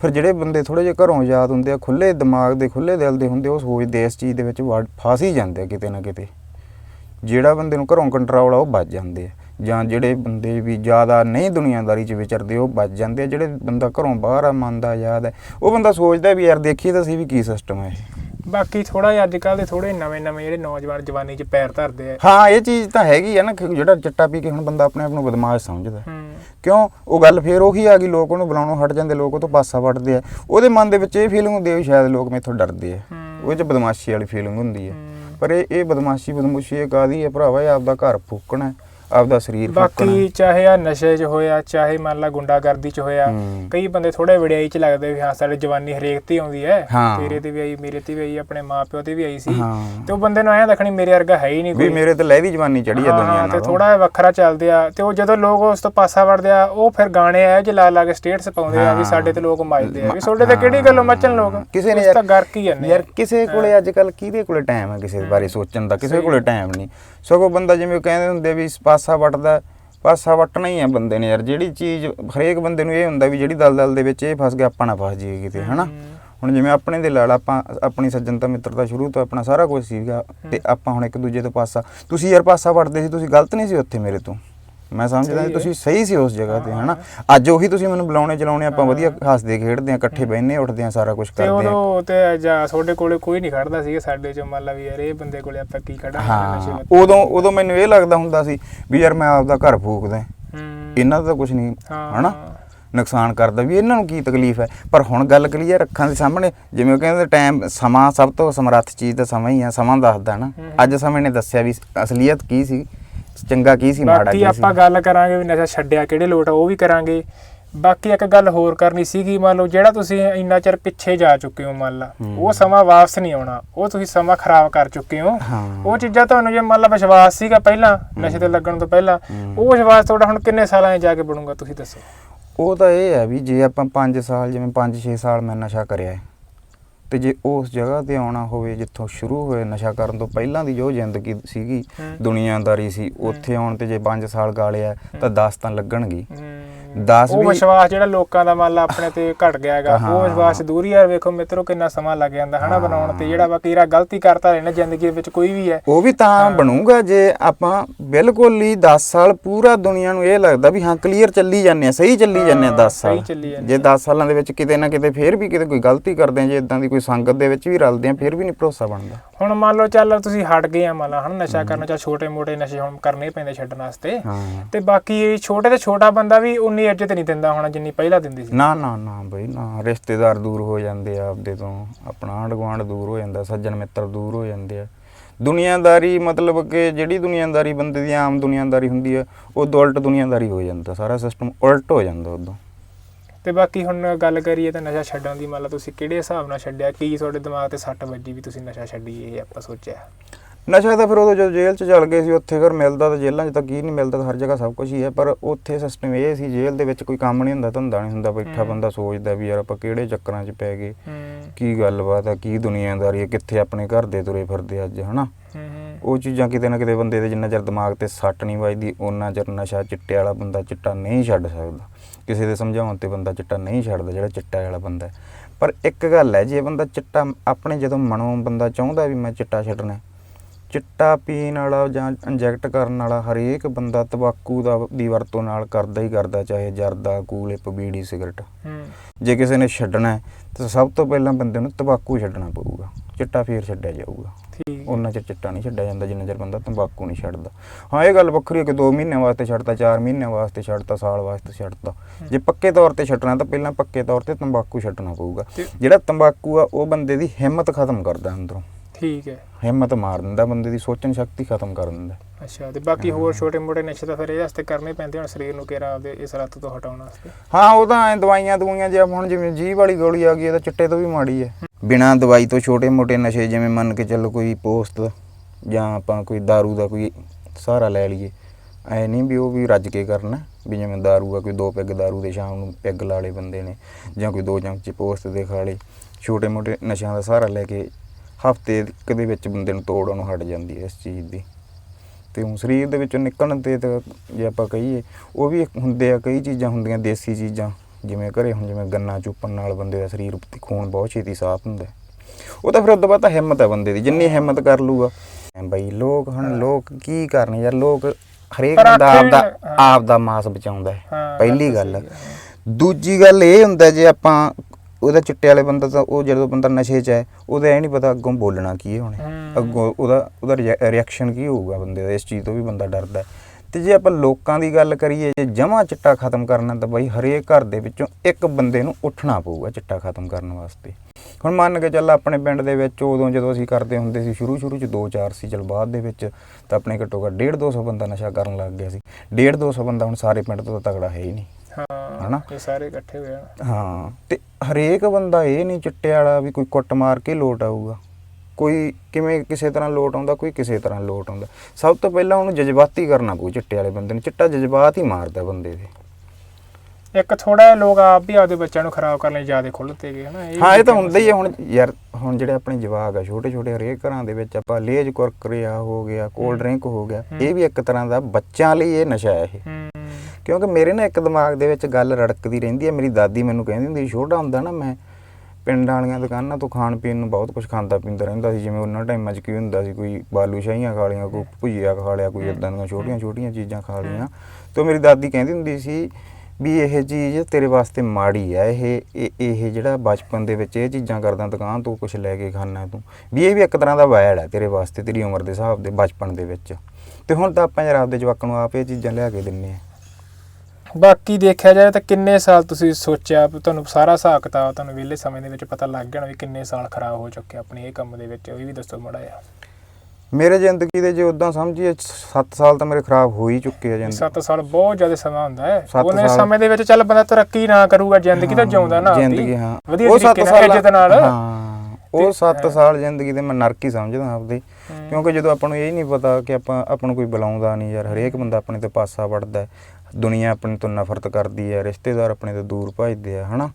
ਫਿਰ ਜਿਹੜੇ ਬੰਦੇ ਥੋੜੇ ਜਿਹਾ ਘਰੋਂ ਯਾਦ ਹੁੰਦੇ ਆ ਖੁੱਲੇ ਦਿਮਾਗ ਦੇ ਖੁੱਲੇ ਦਿਲ ਦੇ ਹੁੰਦੇ ਉਹ ਸੋਚਦੇ ਇਸ ਚੀਜ਼ ਦੇ ਵਿੱਚ ਵੜ- ਫਸ ਹੀ ਜਾਂਦੇ ਆ ਕਿਤੇ ਨਾ ਕਿਤੇ। ਜਿਹੜਾ ਬੰਦੇ ਨੂੰ ਘਰੋਂ ਕੰਟਰੋਲ ਆ, ਉਹ ਬਚ ਜਾਂਦੇ ਆ। ਜਾਂ ਜਿਹੜੇ ਬੰਦੇ ਵੀ ਜ਼ਿਆਦਾ ਨਹੀਂ ਦੁਨੀਆਦਾਰੀ 'ਚ ਵਿਚਰਦੇ, ਉਹ ਬਚ ਜਾਂਦੇ ਆ। ਜਿਹੜੇ ਬੰਦਾ ਘਰੋਂ ਬਾਹਰ ਆ, ਮੰਨਦਾ ਦਾ ਯਾਦ ਹੈ ਉਹ ਬੰਦਾ ਸੋਚਦਾ ਵੀ ਯਾਰ ਦੇਖੀਏ ਤਾਂ ਅਸੀਂ ਵੀ ਕੀ ਸਿਸਟਮ ਹੈ ਇਹ। ਬਾਕੀ ਥੋੜਾ ਜਿਹਾ ਅੱਜ ਕੱਲ ਦੇ ਥੋੜੇ ਨਵੇਂ ਨਵੇਂ ਜਿਹੜੇ ਨੌਜਵਾਨ ਜਵਾਨੀ 'ਚ ਪੈਰ ਧਰਦੇ ਆ। ਹਾਂ ਇਹ ਚੀਜ਼ ਤਾਂ ਹੈਗੀ ਆ ਨਾ ਕਿ ਜਿਹੜਾ ਚਿੱਟਾ ਪੀ ਕੇ ਹੁਣ ਬੰਦਾ ਆਪਣੇ ਆਪ ਨੂੰ ਬਦਮਾਸ਼ ਸਮਝਦਾ। ਹੂੰ। ਕਿਉਂ? ਉਹ ਗੱਲ ਫੇਰ ਉਹੀ ਆ ਗਈ ਲੋਕ ਉਹਨੂੰ ਬੁਲਾਉਣੋਂ ਹਟ ਜਾਂਦੇ ਲੋਕ ਉਹ ਤੋਂ ਪਾਸਾ ਵਟਦੇ ਆ। ਉਹਦੇ ਮਨ ਦੇ ਵਿੱਚ ਇਹ ਫੀਲਿੰਗ ਹੁੰਦੀ ਵੀ ਸ਼ਾਇਦ ਲੋਕ ਮੈਥੋਂ ਡਰਦੇ ਆ। ਹੂੰ। ਉਹ 'ਚ ਬਦਮਾਸ਼ੀ ਵਾਲੀ ਫੀਲਿੰਗ ਹੁੰਦੀ ਹੈ ਹੂੰ। ਪਰ ਇਹ ਇਹ ਬਦਮਾਸ਼ੀ ਬਦਮੁਸ਼ੀ ਇਹ ਕਾਦੀ ਹੈ ਭਰਾਵਾ? ਇਹ ਆਪਦਾ ਘਰ ਫੂਕਣਾ। ਹੈ, ਆਪਦਾ ਸਰੀਰ ਬਾਕੀ ਚਾਹੇ ਆ ਨਸ਼ੇ 'ਚ ਹੋਇਆ ਚਾਹੇ ਮੰਨ ਲਾ ਗੁੰਡਾਗਰਦੀ 'ਚ ਹੋਇਆ। ਕਈ ਬੰਦੇ ਥੋੜੇ ਵਡਿਆਈ 'ਚ ਲੱਗਦੇ ਵੀ ਹਾਂ ਸਾਡੇ ਜਵਾਨੀ ਹਰੇਕ ਤੇ ਆਉਂਦੀ ਹੈ। ਤੇਰੇ ਤੇ ਵੀ ਆਈ ਮੇਰੇ ਤੇ ਵੀ ਆਈ ਆਪਣੇ ਮਾਪਿਓ ਤੇ ਵੀ ਆਈ ਸੀ। ਤੇ ਉਹ ਬੰਦੇ ਨੂੰ ਐਂ ਦੇਖਣੀ ਮੇਰੇ ਵਰਗਾ ਹੈ ਹੀ ਨਹੀਂ ਵੀ ਕੋਈ। ਮੇਰੇ ਤੇ ਲਹਿਦੀ ਜਵਾਨੀ ਚੜੀ ਆ ਦੁਨੀਆ ਹਾਂ, ਤੇ ਨਾਲ। ਥੋੜਾ ਵੱਖਰਾ ਚੱਲਦੇ ਆ। ਤੇ ਉਹ ਜਦੋਂ ਲੋਕ ਉਸ ਤੋਂ ਪਾਸਾ ਵੜਦੇ ਆ ਉਹ ਫਿਰ ਗਾਣੇ ਆ ਜੇ ਲਾ ਲਾ ਕੇ ਸਟੇਟਸ ਪਾਉਂਦੇ ਆ ਵੀ। ਸਾਡੇ ਤੇ ਲੋਕ ਮੱਚਦੇ ਆ। ਵੀ ਤੁਹਾਡੇ ਤੇ ਕਿਹੜੀ ਗੱਲੋਂ ਮੱਚਣ ਲੋਕ? ਕਿਸੇ ਨੇ ਤਾਂ ਗਰਕ ਹੀ ਜਾਂਦੇ ਯਾਰ ਕਿਸੇ ਕੋਲੇ ਅੱਜ ਕੱਲ ਕਿਹਦੇ ਕੋਲੇ ਟਾਈਮ ਹੈ ਕਿਸੇ ਬਾਰੇ ਸੋਚਣ ਦਾ? ਕਿਸੇ ਕੋਲੇ ਟਾਈਮ ਨਹੀਂ। ਸਗੋਂ ਬੰਦਾ ਜਿਵੇਂ ਕਹਿੰਦੇ ਹੁੰਦੇ ਵੀ ਪਾਸਾ ਵਟਦਾ ਪਾਸਾ ਵਟਣਾ ਹੀ ਆ ਬੰਦੇ ਨੇ ਯਾਰ ਜਿਹੜੀ ਚੀਜ਼ ਹਰੇਕ ਬੰਦੇ ਨੂੰ ਇਹ ਹੁੰਦਾ ਵੀ ਜਿਹੜੀ ਦਲਦਲ ਦੇ ਵਿੱਚ ਇਹ ਫਸ ਗਿਆ ਆਪਾਂ ਨਾ ਫਸ ਜਾਈਏ ਕਿਤੇ ਹਨਾ? ਹੁਣ ਜਿਵੇਂ ਆਪਣੇ ਦੇ ਲਾਲ ਆਪਾਂ ਆਪਣੀ ਸੱਜਣਤਾ ਮਿੱਤਰਤਾ ਸ਼ੁਰੂ ਤੋਂ ਆਪਣਾ ਸਾਰਾ ਕੁਝ ਸੀਗਾ ਤੇ ਆਪਾਂ ਹੁਣ ਇੱਕ ਦੂਜੇ ਤੋਂ ਪਾਸਾ ਤੁਸੀਂ ਯਾਰ ਪਾਸਾ ਵਟਦੇ ਸੀ ਤੁਸੀਂ ਗਲਤ ਨਹੀਂ ਸੀ ਉੱਥੇ ਮੇਰੇ ਤੋਂ। ਮੈਂ ਸਮਝਦਾ ਹੈ। ਤੁਸੀਂ ਸਹੀ ਸੀ ਉਸ ਜਗ੍ਹਾ ਤੇ ਹਨਾ? ਅੱਜ ਉਹੀ ਤੁਸੀਂ ਮੈਨੂੰ ਬੁਲਾਉਣੇ ਚਲਾਉਣੇ ਆਪਾਂ ਵਧੀਆ ਹੱਸਦੇ ਖੇਡਦੇ ਆ ਇਕੱਠੇ ਆ ਉੱਠਦੇ ਆ ਸਾਰਾ ਕੁਝ ਤੇ ਕਰਦੇ ਆ ਉਦੋਂ ਤੇ ਜਾਂ ਤੁਹਾਡੇ ਕੋਲੇ ਕੋਈ ਨਹੀਂ ਖੜਦਾ ਸੀਗਾ ਸਾਡੇ ਚ ਮੰਨ ਲਾ ਵੀ ਯਾਰ ਇਹ ਬੰਦੇ ਕੋਲੇ ਆਪਾਂ ਕੀ ਵਿੱਚ। ਉਦੋਂ ਉਦੋਂ ਮੈਨੂੰ ਇਹ ਲੱਗਦਾ ਹੁੰਦਾ ਸੀ ਵੀ ਯਾਰ ਮੈਂ ਆਪਦਾ ਘਰ ਫੂਕਦਾ ਇਹਨਾਂ ਦਾ ਤਾਂ ਕੁਝ ਨਹੀਂ। ਹਨਾ? ਨੁਕਸਾਨ ਕਰਦਾ ਵੀ ਇਹਨਾਂ ਨੂੰ ਕੀ ਤਕਲੀਫ ਹੈ? ਪਰ ਹੁਣ ਗੱਲ ਕਲੀਅਰ ਅੱਖਾਂ ਦੇ ਸਾਹਮਣੇ ਜਿਵੇਂ ਉਹ ਕਹਿੰਦੇ ਟਾਈਮ ਸਮਾਂ ਸਭ ਤੋਂ ਸਮਰੱਥ ਚੀਜ਼ ਦਾ ਸਮਾਂ ਹੀ ਆ ਸਮਾਂ ਦੱਸਦਾ ਨਾ। ਅੱਜ ਸਮੇਂ ਨੇ ਦੱਸਿਆ ਵੀ ਅਸਲੀਅਤ ਕੀ ਸੀ? ਚੰਗਾ ਕੀ ਸੀ ਮਾੜਾ ਬਾਕੀ ਕੀ ਸੀ? ਆਪਾਂ ਗੱਲ ਕਰਾਂਗੇ ਵੀ ਨਸ਼ਾ ਛੱਡਿਆ ਕਿਹੜੇ ਲੋਟ ਆ ਉਹ ਵੀ ਕਰਾਂਗੇ। ਬਾਕੀ ਇੱਕ ਗੱਲ ਹੋਰ ਕਰਨੀ ਸੀਗੀ ਮੰਨ ਲਓ ਜਿਹੜਾ ਤੁਸੀਂ ਇੰਨਾ ਚਿਰ ਪਿੱਛੇ ਜਾ ਚੁੱਕੇ ਹੋ ਮੰਨ ਲਾ। ਉਹ ਸਮਾਂ ਵਾਪਸ ਨਹੀਂ ਆਉਣਾ ਉਹ ਤੁਸੀਂ ਸਮਾਂ ਖਰਾਬ ਕਰ ਚੁੱਕੇ ਹੋ। ਉਹ ਚੀਜ਼ਾਂ ਤੁਹਾਨੂੰ ਜੇ ਮੰਨ ਲਾ ਵਿਸ਼ਵਾਸ ਸੀਗਾ ਪਹਿਲਾਂ ਨਸ਼ੇ ਤੇ ਲੱਗਣ ਤੋਂ ਪਹਿਲਾਂ। ਉਹ ਵਿਸ਼ਵਾਸ ਤੁਹਾਡਾ ਹੁਣ ਕਿੰਨੇ ਸਾਲਾਂ 'ਚ ਜਾ ਕੇ ਬਣੂਗਾ ਤੁਸੀਂ ਦੱਸੋ? ਉਹ ਤਾਂ ਇਹ ਹੈ ਵੀ ਜੇ ਆਪਾਂ 5 ਸਾਲ ਜਿਵੇਂ 5-6 ਸਾਲ ਮੈਂ ਨਸ਼ਾ ਕਰਿਆ ਹੈ ਤੇ ਜੇ ਉਸ ਜਗ੍ਹਾ ਤੇ ਆਉਣਾ ਹੋਵੇ ਜਿੱਥੋਂ ਸ਼ੁਰੂ ਹੋਏ ਨਸ਼ਾ ਕਰਨ ਤੋਂ ਪਹਿਲਾਂ ਦੀ ਜੋ ਜ਼ਿੰਦਗੀ ਸੀਗੀ। ਦੁਨੀਆਦਾਰੀ ਸੀ ਉੱਥੇ ਆਉਣ ਤੇ ਜੇ 5 ਸਾਲ ਗਾਲਿਆ ਤਾਂ 10 ਤਾਂ ਲੱਗਣਗੇ। 10 ਉਹ ਵਿਸ਼ਵਾਸ ਜਿਹੜਾ ਲੋਕਾਂ ਦਾ ਮੰਨ ਲਾ ਆਪਣੇ ਤੇ ਘਟ ਗਿਆ ਹੈਗਾ। ਉਹ ਵਿਸ਼ਵਾਸ ਦੂਰ ਯਾਰ ਵੇਖੋ ਮਿੱਤਰੋ ਕਿੰਨਾ ਸਮਾਂ ਲੱਗ ਜਾਂਦਾ ਹਨਾ ਬਣਾਉਣ ਤੇ ਜਿਹੜਾ ਵਕੀਰਾ ਗਲਤੀ ਕਰਤਾ ਰਹਿਣਾ ਜ਼ਿੰਦਗੀ ਵਿੱਚ ਕੋਈ ਵੀ ਹੈ। ਉਹ ਵੀ ਤਾਂ ਬਣੂਗਾ ਜੇ ਆਪਾਂ ਬਿਲਕੁਲ ਹੀ 10 ਸਾਲ ਪੂਰਾ ਦੁਨੀਆ ਨੂੰ ਇਹ ਲੱਗਦਾ ਵੀ ਹਾਂ ਕਲੀਅਰ ਚੱਲੀ ਜਾਂਦੇ ਆ ਸਹੀ ਚੱਲੀ ਜਾਂਦੇ ਆ 10 ਸਾਲ। ਜੇ 10 ਸਾਲਾਂ ਦੇ ਵਿੱਚ ਕਿਤੇ ਨਾ ਕਿਤੇ ਫੇਰ ਵੀ ਕਿਤੇ ਕੋਈ ਗਲਤੀ ਕਰਦੇ ਆ ਜੇ ਇਦਾਂ ਦੀ ਕੋਈ ਸੰਗਤ ਦੇ ਵਿੱਚ ਵੀ ਰਲਦੇ ਆ ਫੇਰ ਵੀ ਨਹੀਂ ਭਰੋਸਾ ਬਣਦਾ। ਹੁਣ ਮੰਨ ਲਓ ਚੱਲ ਤੁਸੀਂ ਹਟ ਗਏ ਆ ਮੰਨ ਲਾ ਹਨਾ ਨਸ਼ਾ ਕਰਨਾ ਚਾਹ ਛੋਟੇ ਮੋਟੇ ਨਸ਼ੇ ਹੁਣ ਕਰਨੇ ਪੈਂਦੇ ਛੱਡਣ ਵਾਸਤੇ ਤੇ ਬਾਕੀ ਛੋਟੇ ਤੇ ਛੋਟਾ ਬੰਦਾ ਵੀ ਉਨੀ ਇੱਜ਼ਤ ਨਹੀਂ ਦਿੰਦਾ ਹੋਣਾ ਜਿੰਨੀ ਪਹਿਲਾਂ ਦਿੰਦੀ ਸੀ। ਨਾ ਨਾ ਨਾ ਬਈ ਨਾ। ਰਿਸ਼ਤੇਦਾਰ ਦੂਰ ਹੋ ਜਾਂਦੇ ਆ ਆਪਦੇ ਤੋਂ। ਆਪਣਾ ਆਂਢ ਗੁਆਂਢ ਦੂਰ ਹੋ ਜਾਂਦਾ ਸੱਜਣ ਮਿੱਤਰ ਦੂਰ ਹੋ ਜਾਂਦੇ ਆ। ਦੁਨੀਆਦਾਰੀ ਮਤਲਬ ਕਿ ਜਿਹੜੀ ਦੁਨੀਆਦਾਰੀ ਬੰਦੇ ਦੀ ਆਮ ਦੁਨੀਆਦਾਰੀ ਹੁੰਦੀ ਆ ਉਹ ਉਲਟ ਦੁਨੀਆਦਾਰੀ ਹੋ ਜਾਂਦਾ ਸਾਰਾ ਸਿਸਟਮ ਉਲਟ ਹੋ ਜਾਂਦਾ ਉਦੋਂ। ਤੇ ਬਾਕੀ ਹੁਣ ਗੱਲ ਕਰੀਏ ਤਾਂ ਨਸ਼ਾ ਛੱਡਣ ਦੀ ਮੰਨ ਲਾ ਤੁਸੀਂ ਕਿਹੜੇ ਹਿਸਾਬ ਨਾਲ ਛੱਡਿਆ ਕੀ ਤੁਹਾਡੇ ਦਿਮਾਗ ਤੇ ਸੱਟ ਵੱਜੀ ਵੀ ਤੁਸੀਂ ਨਸ਼ਾ ਛੱਡੀਏ ਇਹ ਆਪਾਂ ਸੋਚਿਆ। ਨਸ਼ਾ ਤਾਂ ਫਿਰ ਉਦੋਂ ਜਦੋਂ ਜੇਲ੍ਹ 'ਚ ਚਲ ਗਏ ਸੀ ਉੱਥੇ ਫਿਰ ਮਿਲਦਾ ਤਾਂ ਜੇਲ੍ਹਾਂ 'ਚ ਤਾਂ ਕੀ ਨਹੀਂ ਮਿਲਦਾ ਤਾਂ ਹਰ ਜਗ੍ਹਾ ਸਭ ਕੁਝ ਹੀ ਹੈ ਪਰ ਉੱਥੇ ਸਿਸਟਮ ਇਹ ਸੀ ਜੇਲ੍ਹ ਦੇ ਵਿੱਚ ਕੋਈ ਕੰਮ ਨਹੀਂ ਹੁੰਦਾ ਧੰਦਾ ਨਹੀਂ ਹੁੰਦਾ ਬੈਠਾ। ਬੰਦਾ ਸੋਚਦਾ ਵੀ ਯਾਰ ਆਪਾਂ ਕਿਹੜੇ ਚੱਕਰਾਂ 'ਚ ਪੈ ਗਏ ਕੀ ਗੱਲਬਾਤ ਆ ਕੀ ਦੁਨੀਆਦਾਰੀ ਹੈ ਕਿੱਥੇ ਆਪਣੇ ਘਰ ਦੇ ਤੁਰੇ ਫਿਰਦੇ ਅੱਜ ਹਨਾ ਉਹ ਚੀਜ਼ਾਂ ਕਿਤੇ ਨਾ ਕਿਤੇ ਬੰਦੇ ਦੇ ਜਿੰਨਾ ਚਿਰ ਦਿਮਾਗ ਤੇ ਸੱਟ ਨਹੀਂ ਵੱਜਦੀ ਉਹਨਾਂ ਚਿਰ ਨਸ਼ਾ ਚਿੱਟੇ ਵਾਲਾ ਬੰਦਾ ਚਿੱਟਾ ਨਹੀਂ ਛੱਡ ਸਕਦਾ ਕਿਸੇ ਦੇ ਸਮਝਾਉਣ ਤੇ ਬੰਦਾ ਚਿੱਟਾ ਨਹੀਂ ਛੱਡਦਾ ਜਿਹੜਾ ਚਿੱਟਾ ਵਾਲਾ ਬੰਦਾ। ਪਰ ਇੱਕ ਗੱਲ ਹੈ ਜੇ ਬੰਦਾ ਚਿੱਟਾ ਆਪਣੇ ਜਦੋਂ ਮਨੋਂ ਬੰਦਾ ਚਾਹੁੰਦਾ ਵੀ ਮੈਂ ਚਿੱਟਾ ਛੱਡਣਾ ਚਿੱਟਾ ਪੀਣ ਵਾਲਾ ਜਾਂ ਇੰਜੈਕਟ ਕਰਨ ਵਾਲਾ ਹਰੇਕ ਬੰਦਾ ਤੰਬਾਕੂ ਦਾ ਦੀ ਵਰਤੋਂ ਨਾਲ ਕਰਦਾ ਹੀ ਕਰਦਾ ਚਾਹੇ ਜਰਦਾ ਕੂਲਿਪ ਬੀੜੀ ਸਿਗਰਟ। ਜੇ ਕਿਸੇ ਨੇ ਛੱਡਣਾ ਤਾਂ ਸਭ ਤੋਂ ਪਹਿਲਾਂ ਬੰਦੇ ਨੂੰ ਤੰਬਾਕੂ ਛੱਡਣਾ ਪਊਗਾ। ਚਿੱਟਾ ਫੇਰ ਛੱਡਿਆ ਜਾਊਗਾ। ਠੀਕ। ਉਹਨਾਂ ਚਿਰ ਚਿੱਟਾ ਨਹੀਂ ਛੱਡਿਆ ਜਾਂਦਾ ਜਿੰਨਾ ਚਿਰ ਬੰਦਾ ਤੰਬਾਕੂ ਨਹੀਂ ਛੱਡਦਾ। ਹਾਂ ਇਹ ਗੱਲ ਵੱਖਰੀ ਹੈ ਕਿ 2 ਮਹੀਨਿਆਂ ਵਾਸਤੇ ਛੱਡਤਾ 4 ਮਹੀਨਿਆਂ ਵਾਸਤੇ ਛੱਡਤਾ ਸਾਲ ਵਾਸਤੇ ਛੱਡਤਾ। ਜੇ ਪੱਕੇ ਤੌਰ ਤੇ ਛੱਡਣਾ ਤਾਂ ਪਹਿਲਾਂ ਪੱਕੇ ਤੌਰ ਤੇ ਤੰਬਾਕੂ ਛੱਡਣਾ ਪਊਗਾ। ਜਿਹੜਾ ਤੰਬਾਕੂ ਆ ਉਹ ਬੰਦੇ ਦੀ ਹਿੰਮਤ ਖਤਮ ਕਰਦਾ ਅੰਦਰੋਂ। ਠੀਕ ਹੈ ਹਿੰਮਤ ਮਾਰ ਦਿੰਦਾ ਬੰਦੇ ਦੀ ਸੋਚਣ ਸ਼ਕਤੀ ਖਤਮ ਕਰ ਦਿੰਦਾ ਅੱਛਾ ਤੇ ਬਾਕੀ ਹੋਰ ਛੋਟੇ ਮੋਟੇ ਨਸ਼ੇ ਤਾਂ ਫਿਰ ਇਹਦੇ ਵਾਸਤੇ ਕਰਨੇ ਪੈਂਦੇ ਹੁਣ ਸਰੀਰ ਨੂੰ ਕਿਹੜਾ ਆਪਦੇ ਇਸ ਰੱਤ ਤੋਂ ਹਟਾਉਣ ਵਾਸਤੇ ਹਾਂ ਉਹ ਤਾਂ ਐ ਦਵਾਈਆਂ ਦਵਾਈਆਂ ਜੇ ਹੁਣ ਜਿਵੇਂ ਜੀਭ ਵਾਲੀ ਗੋਲੀ ਆ ਗਈ ਇਹ ਤਾਂ ਚਿੱਟੇ ਤੋਂ ਵੀ ਮਾੜੀ ਹੈ ਬਿਨਾਂ ਦਵਾਈ ਤੋਂ ਛੋਟੇ ਮੋਟੇ ਨਸ਼ੇ ਜਿਵੇਂ ਮੰਨ ਕੇ ਚੱਲੋ ਕੋਈ ਪੋਸਟ ਜਾਂ ਆਪਾਂ ਕੋਈ दारू ਦਾ ਕੋਈ ਸਹਾਰਾ ਲੈ ਲਈਏ ਐ ਨਹੀਂ ਵੀ ਉਹ ਵੀ ਰੱਜ ਕੇ ਕਰਨਾ ਵੀ ਜਿਵੇਂ दारू ਆ ਕੋਈ ਦੋ ਪੈਗ दारू ਦੇ ਸ਼ਾਮ ਨੂੰ ਪੈਗ ਲਾ ਲਏ ਬੰਦੇ ਨੇ ਜਾਂ ਕੋਈ ਦੋ ਚਮਚੇ ਪੋਸਟ ਦੇ ਖਾ ਲਏ ਛੋਟੇ ਮੋਟੇ ਨਸ਼ਿਆਂ ਦਾ ਸਹਾਰਾ ਲੈ ਕੇ ਹਫ਼ਤੇ ਦੇ ਵਿੱਚ ਬੰਦੇ ਨੂੰ ਤੋੜ ਉਹਨੂੰ ਹਟ ਜਾਂਦੀ ਹੈ ਇਸ ਚੀਜ਼ ਦੀ ਤੇ ਹੁਣ ਸਰੀਰ ਦੇ ਵਿੱਚੋਂ ਨਿਕਲਣ ਤੇ ਤਾਂ ਜੇ ਆਪਾਂ ਕਹੀਏ ਉਹ ਵੀ ਹੁੰਦੇ ਆ ਕਈ ਚੀਜ਼ਾਂ ਹੁੰਦੀਆਂ ਦੇਸੀ ਚੀਜ਼ਾਂ ਜਿਵੇਂ ਘਰੇ ਹੁਣ ਜਿਵੇਂ ਗੰਨਾ ਚੁੱਪਣ ਨਾਲ ਬੰਦੇ ਦਾ ਸਰੀਰ ਉੱਤੇ ਖੂਨ ਬਹੁਤ ਛੇਤੀ ਸਾਫ਼ ਹੁੰਦਾ। ਉਹ ਤਾਂ ਫਿਰ ਉਦੋਂ ਬਾਅਦ ਤਾਂ ਹਿੰਮਤ ਹੈ ਬੰਦੇ ਦੀ ਜਿੰਨੀ ਹਿੰਮਤ ਕਰ ਲੂਗਾ ਬਈ ਲੋਕ ਹੁਣ ਲੋਕ ਕੀ ਕਰਨ ਯਾਰ ਲੋਕ ਹਰੇਕ ਬੰਦਾ ਆਪ ਦਾ। ਆਪ ਦਾ ਮਾਸ ਬਚਾਉਂਦਾ ਹੈ ਪਹਿਲੀ ਤਾਂ ਗੱਲ। ਦੂਜੀ ਗੱਲ ਇਹ ਹੁੰਦਾ ਜੇ ਆਪਾਂ ਉਹਦਾ ਚਿੱਟੇ ਵਾਲੇ ਬੰਦਾ ਤਾਂ ਉਹ ਜਦੋਂ ਬੰਦਾ ਨਸ਼ੇ 'ਚ ਹੈ ਉਹਦਾ ਇਹ ਨਹੀਂ ਪਤਾ ਅੱਗੋਂ ਬੋਲਣਾ ਕੀ ਹੈ ਉਹਨੇ ਹੂੰ। ਅੱਗੋਂ ਉਹਦਾ ਉਹਦਾ ਰਿਐਕਸ਼ਨ ਕੀ ਹੋਊਗਾ ਬੰਦੇ ਦਾ ਇਸ ਚੀਜ਼ ਤੋਂ ਵੀ ਬੰਦਾ ਡਰਦਾ। ਤੇ ਜੇ ਆਪਾਂ ਲੋਕਾਂ ਦੀ ਗੱਲ ਕਰੀਏ ਜੇ ਜਮਾ ਚਿੱਟਾ ਖਤਮ ਕਰਨਾ ਤਾਂ ਬਈ ਹਰੇਕ ਘਰ ਦੇ ਵਿੱਚੋਂ ਇੱਕ ਬੰਦੇ ਨੂੰ ਉੱਠਣਾ ਪਊਗਾ ਚਿੱਟਾ ਖਤਮ ਕਰਨ ਵਾਸਤੇ ਹੁਣ ਮੰਨ ਕੇ ਚੱਲ ਆਪਣੇ ਪਿੰਡ ਦੇ ਵਿੱਚ ਉਦੋਂ ਜਦੋਂ ਅਸੀਂ ਕਰਦੇ ਹੁੰਦੇ ਸੀ ਸ਼ੁਰੂ ਸ਼ੁਰੂ ਚ 2-4 ਸੀ ਚਲ ਬਾਅਦ ਦੇ ਵਿੱਚ ਤਾਂ ਆਪਣੇ ਘੱਟੋ ਘੱਟ 1.5 200 ਬੰਦਾ ਨਸ਼ਾ ਕਰਨ ਲੱਗ ਗਿਆ ਸੀ 1.5 200 ਬੰਦਾ ਹੁਣ ਸਾਰੇ ਪਿੰਡ ਤੋਂ ਤਾਂ ਤਗੜਾ ਹੈ ਹੀ ਨਹੀਂ ਹਾਂ ਹਨਾ? ਇਹ ਸਾਰੇ ਇਕੱਠੇ ਹੋਏ ਹਨ ਹਾਂ ਤੇ ਹਰੇਕ ਬੰਦਾ ਇਹ ਨਹੀਂ ਚਿੱਟੇ ਵਾਲਾ ਵੀ ਕੋਈ ਕੁੱਟ ਮਾਰ ਕੇ ਲੋਟ ਆਊਗਾ। ਕੋਈ ਕਿਵੇਂ ਕਿਸੇ ਤਰ੍ਹਾਂ ਲੋਟ ਆਉਂਦਾ ਕੋਈ ਕਿਸੇ ਤਰ੍ਹਾਂ ਲੋਟ ਆਉਂਦਾ। ਸਭ ਤੋਂ ਪਹਿਲਾਂ ਉਹਨੂੰ ਜਜ਼ਬਾਤੀ ਕਰਨਾ ਪਊ ਚਿੱਟੇ ਵਾਲੇ ਬੰਦੇ ਨੂੰ। ਚਿੱਟਾ ਜਜ਼ਬਾਤ ਹੀ ਮਾਰਦਾ ਬੰਦੇ ਦੇ। ਇੱਕ ਥੋੜਾ ਲੋਕ ਆਪ ਵੀ ਆਪਦੇ ਬੱਚਿਆਂ ਨੂੰ ਖਰਾਬ ਕਰਨ ਲਈ ਜ਼ਿਆਦਾ ਖੁੱਲ੍ਹਤੇ ਗਏ ਹਨਾ? ਹਾਂ ਇਹ ਤਾਂ ਹੁੰਦਾ ਹੀ ਹੈ ਹੁਣ ਯਾਰ ਹੁਣ ਜਿਹੜੇ ਆਪਣੇ ਜਵਾਕ ਆ ਛੋਟੇ ਛੋਟੇ ਹਰੇਕ ਘਰਾਂ ਦੇ ਵਿੱਚ ਆਪਾਂ ਲੇਜ ਕੁਰਕਰੇ ਆ ਹੋ ਗਿਆ ਕੋਲਡ ਡਰਿੰਕ ਹੋ ਗਿਆ ਇਹ ਵੀ ਇੱਕ ਤਰ੍ਹਾਂ ਦਾ ਬੱਚਿਆਂ ਲਈ ਇਹ ਨਸ਼ਾ ਹੈ ਇਹ। ਕਿਉਂਕਿ ਮੇਰੇ ਨਾ ਇੱਕ ਦਿਮਾਗ ਦੇ ਵਿੱਚ ਗੱਲ ਰੜਕਦੀ ਰਹਿੰਦੀ ਹੈ ਮੇਰੀ ਦਾਦੀ ਮੈਨੂੰ ਕਹਿੰਦੀ ਹੁੰਦੀ ਸੀ ਛੋਟਾ ਹੁੰਦਾ ਨਾ ਮੈਂ ਪਿੰਡਾਂ ਵਾਲੀਆਂ ਦੁਕਾਨਾਂ ਤੋਂ ਖਾਣ ਪੀਣ ਨੂੰ ਬਹੁਤ ਕੁਝ ਖਾਂਦਾ ਪੀਂਦਾ ਰਹਿੰਦਾ ਸੀ ਜਿਵੇਂ ਉਹਨਾਂ ਟਾਈਮਾਂ 'ਚ ਕੀ ਹੁੰਦਾ ਸੀ ਕੋਈ ਬਾਲੂ ਸ਼ਾਹੀਆਂ ਖਾ ਲਈਆਂ ਕੋਈ ਭੁਜੀਆ ਖਾ ਲਿਆ ਕੋਈ ਇਦਾਂ ਦੀਆਂ ਛੋਟੀਆਂ ਛੋਟੀਆਂ ਚੀਜ਼ਾਂ ਖਾ ਲਈਆਂ ਤੇ ਮੇਰੀ ਦਾਦੀ ਕਹਿੰਦੀ ਹੁੰਦੀ ਸੀ ਵੀ ਇਹ ਚੀਜ਼ ਤੇਰੇ ਵਾਸਤੇ ਮਾੜੀ ਹੈ ਇਹ ਇਹ- ਇਹ ਜਿਹੜਾ ਬਚਪਨ ਦੇ ਵਿੱਚ ਇਹ ਚੀਜ਼ਾਂ ਕਰਦਾ ਦੁਕਾਨ ਤੋਂ ਕੁਝ ਲੈ ਕੇ ਖਾਣਾ ਤੂੰ ਵੀ ਇਹ ਵੀ ਇੱਕ ਤਰ੍ਹਾਂ ਦਾ ਵੈੜ ਹੈ ਤੇਰੇ ਵਾਸਤੇ ਤੇਰੀ ਉਮਰ ਦੇ ਹਿਸਾਬ ਦੇ ਬਚਪਨ ਦੇ ਵਿੱਚ। ਤੇ ਹੁਣ ਤਾਂ ਆਪਾਂ ਯਾਰ ਆਪਦੇ ਜਵਾਕਾਂ ਨੂੰ ਆਪ ਇਹ ਚੀਜ਼ਾਂ ਲਿਆ ਕੇ ਦਿੰਨੇ ਆ। ਬਾਕੀ ਦੇਖਿਆ ਜਾਏ ਤਾਂ ਕਿੰਨੇ ਸਾਲ ਤੁਸੀਂ ਸੋਚਿਆ ਤੁਹਾਨੂੰ ਸਾਰਾ ਹਿਸਾਬ ਕਿਤਾਬ ਤੁਹਾਨੂੰ ਵਿਹਲੇ ਸਮੇਂ ਦੇ ਵਿੱਚ ਪਤਾ ਲੱਗ ਗਿਆ ਵੀ ਕਿੰਨੇ ਸਾਲ ਖਰਾਬ ਹੋ ਚੁੱਕੇ ਆਪਣੇ ਇਹ ਕੰਮ ਦੇ ਵਿੱਚ ਉਹ ਵੀ ਦੱਸੋ ਮੜਾ ਜਿਹਾ। ਮੇਰੇ ਜ਼ਿੰਦਗੀ ਦੇ ਜੇ ਉਦਾਂ ਸਮਝੀਏ 7 ਸਾਲ ਤਾਂ ਮੇਰੇ ਖਰਾਬ ਹੋ ਹੀ ਚੁੱਕੇ ਆ ਜ਼ਿੰਦਗੀ। 7 ਸਾਲ ਬਹੁਤ ਜ਼ਿਆਦਾ ਸਮਾਂ ਹੁੰਦਾ ਹੈ। ਉਹਨੇ। ਸਮੇਂ ਦੇ ਵਿੱਚ ਚੱਲ ਬੰਦਾ ਤਰੱਕੀ ਨਾ ਕਰੂਗਾ ਜ਼ਿੰਦਗੀ ਤਾਂ ਜਿਉਂਦਾ ਨਾ। ਜ਼ਿੰਦਗੀ ਹਾਂ। ਉਹ ਤਰੀਕੇ ਸੱਤ ਨਾਲ ਸਾਲ ਇੱਜ਼ਤ ਨਾਲ। ਹਾਂ ਉਹ 7 ਸਾਲ ਜ਼ਿੰਦਗੀ ਦੇ ਮੈਂ ਨਰਕ ਹੀ ਸਮਝਦਾ ਆਪਦੇ। ਕਿਉਂਕਿ ਜਦੋਂ ਆਪਾਂ ਨੂੰ ਇਹ ਨਹੀਂ ਪਤਾ ਕਿ ਆਪਾਂ ਆਪਾਂ ਨੂੰ ਕੋਈ ਬੁਲਾਉਂਦਾ ਨਹੀਂ ਯਾਰ ਹਰੇਕ ਬੰਦਾ ਆਪਣੇ ਤੇ ਪਾਸਾ ਵੜਦਾ ਹੈ। ਦੁਨੀਆ ਆਪਣੇ ਤੋਂ ਨਫ਼ਰਤ ਕਰਦੀ ਹੈ ਰਿਸ਼ਤੇਦਾਰ ਆਪਣੇ ਤੋਂ ਦੂਰ ਭੱਜਦੇ ਆ ਹਨਾ?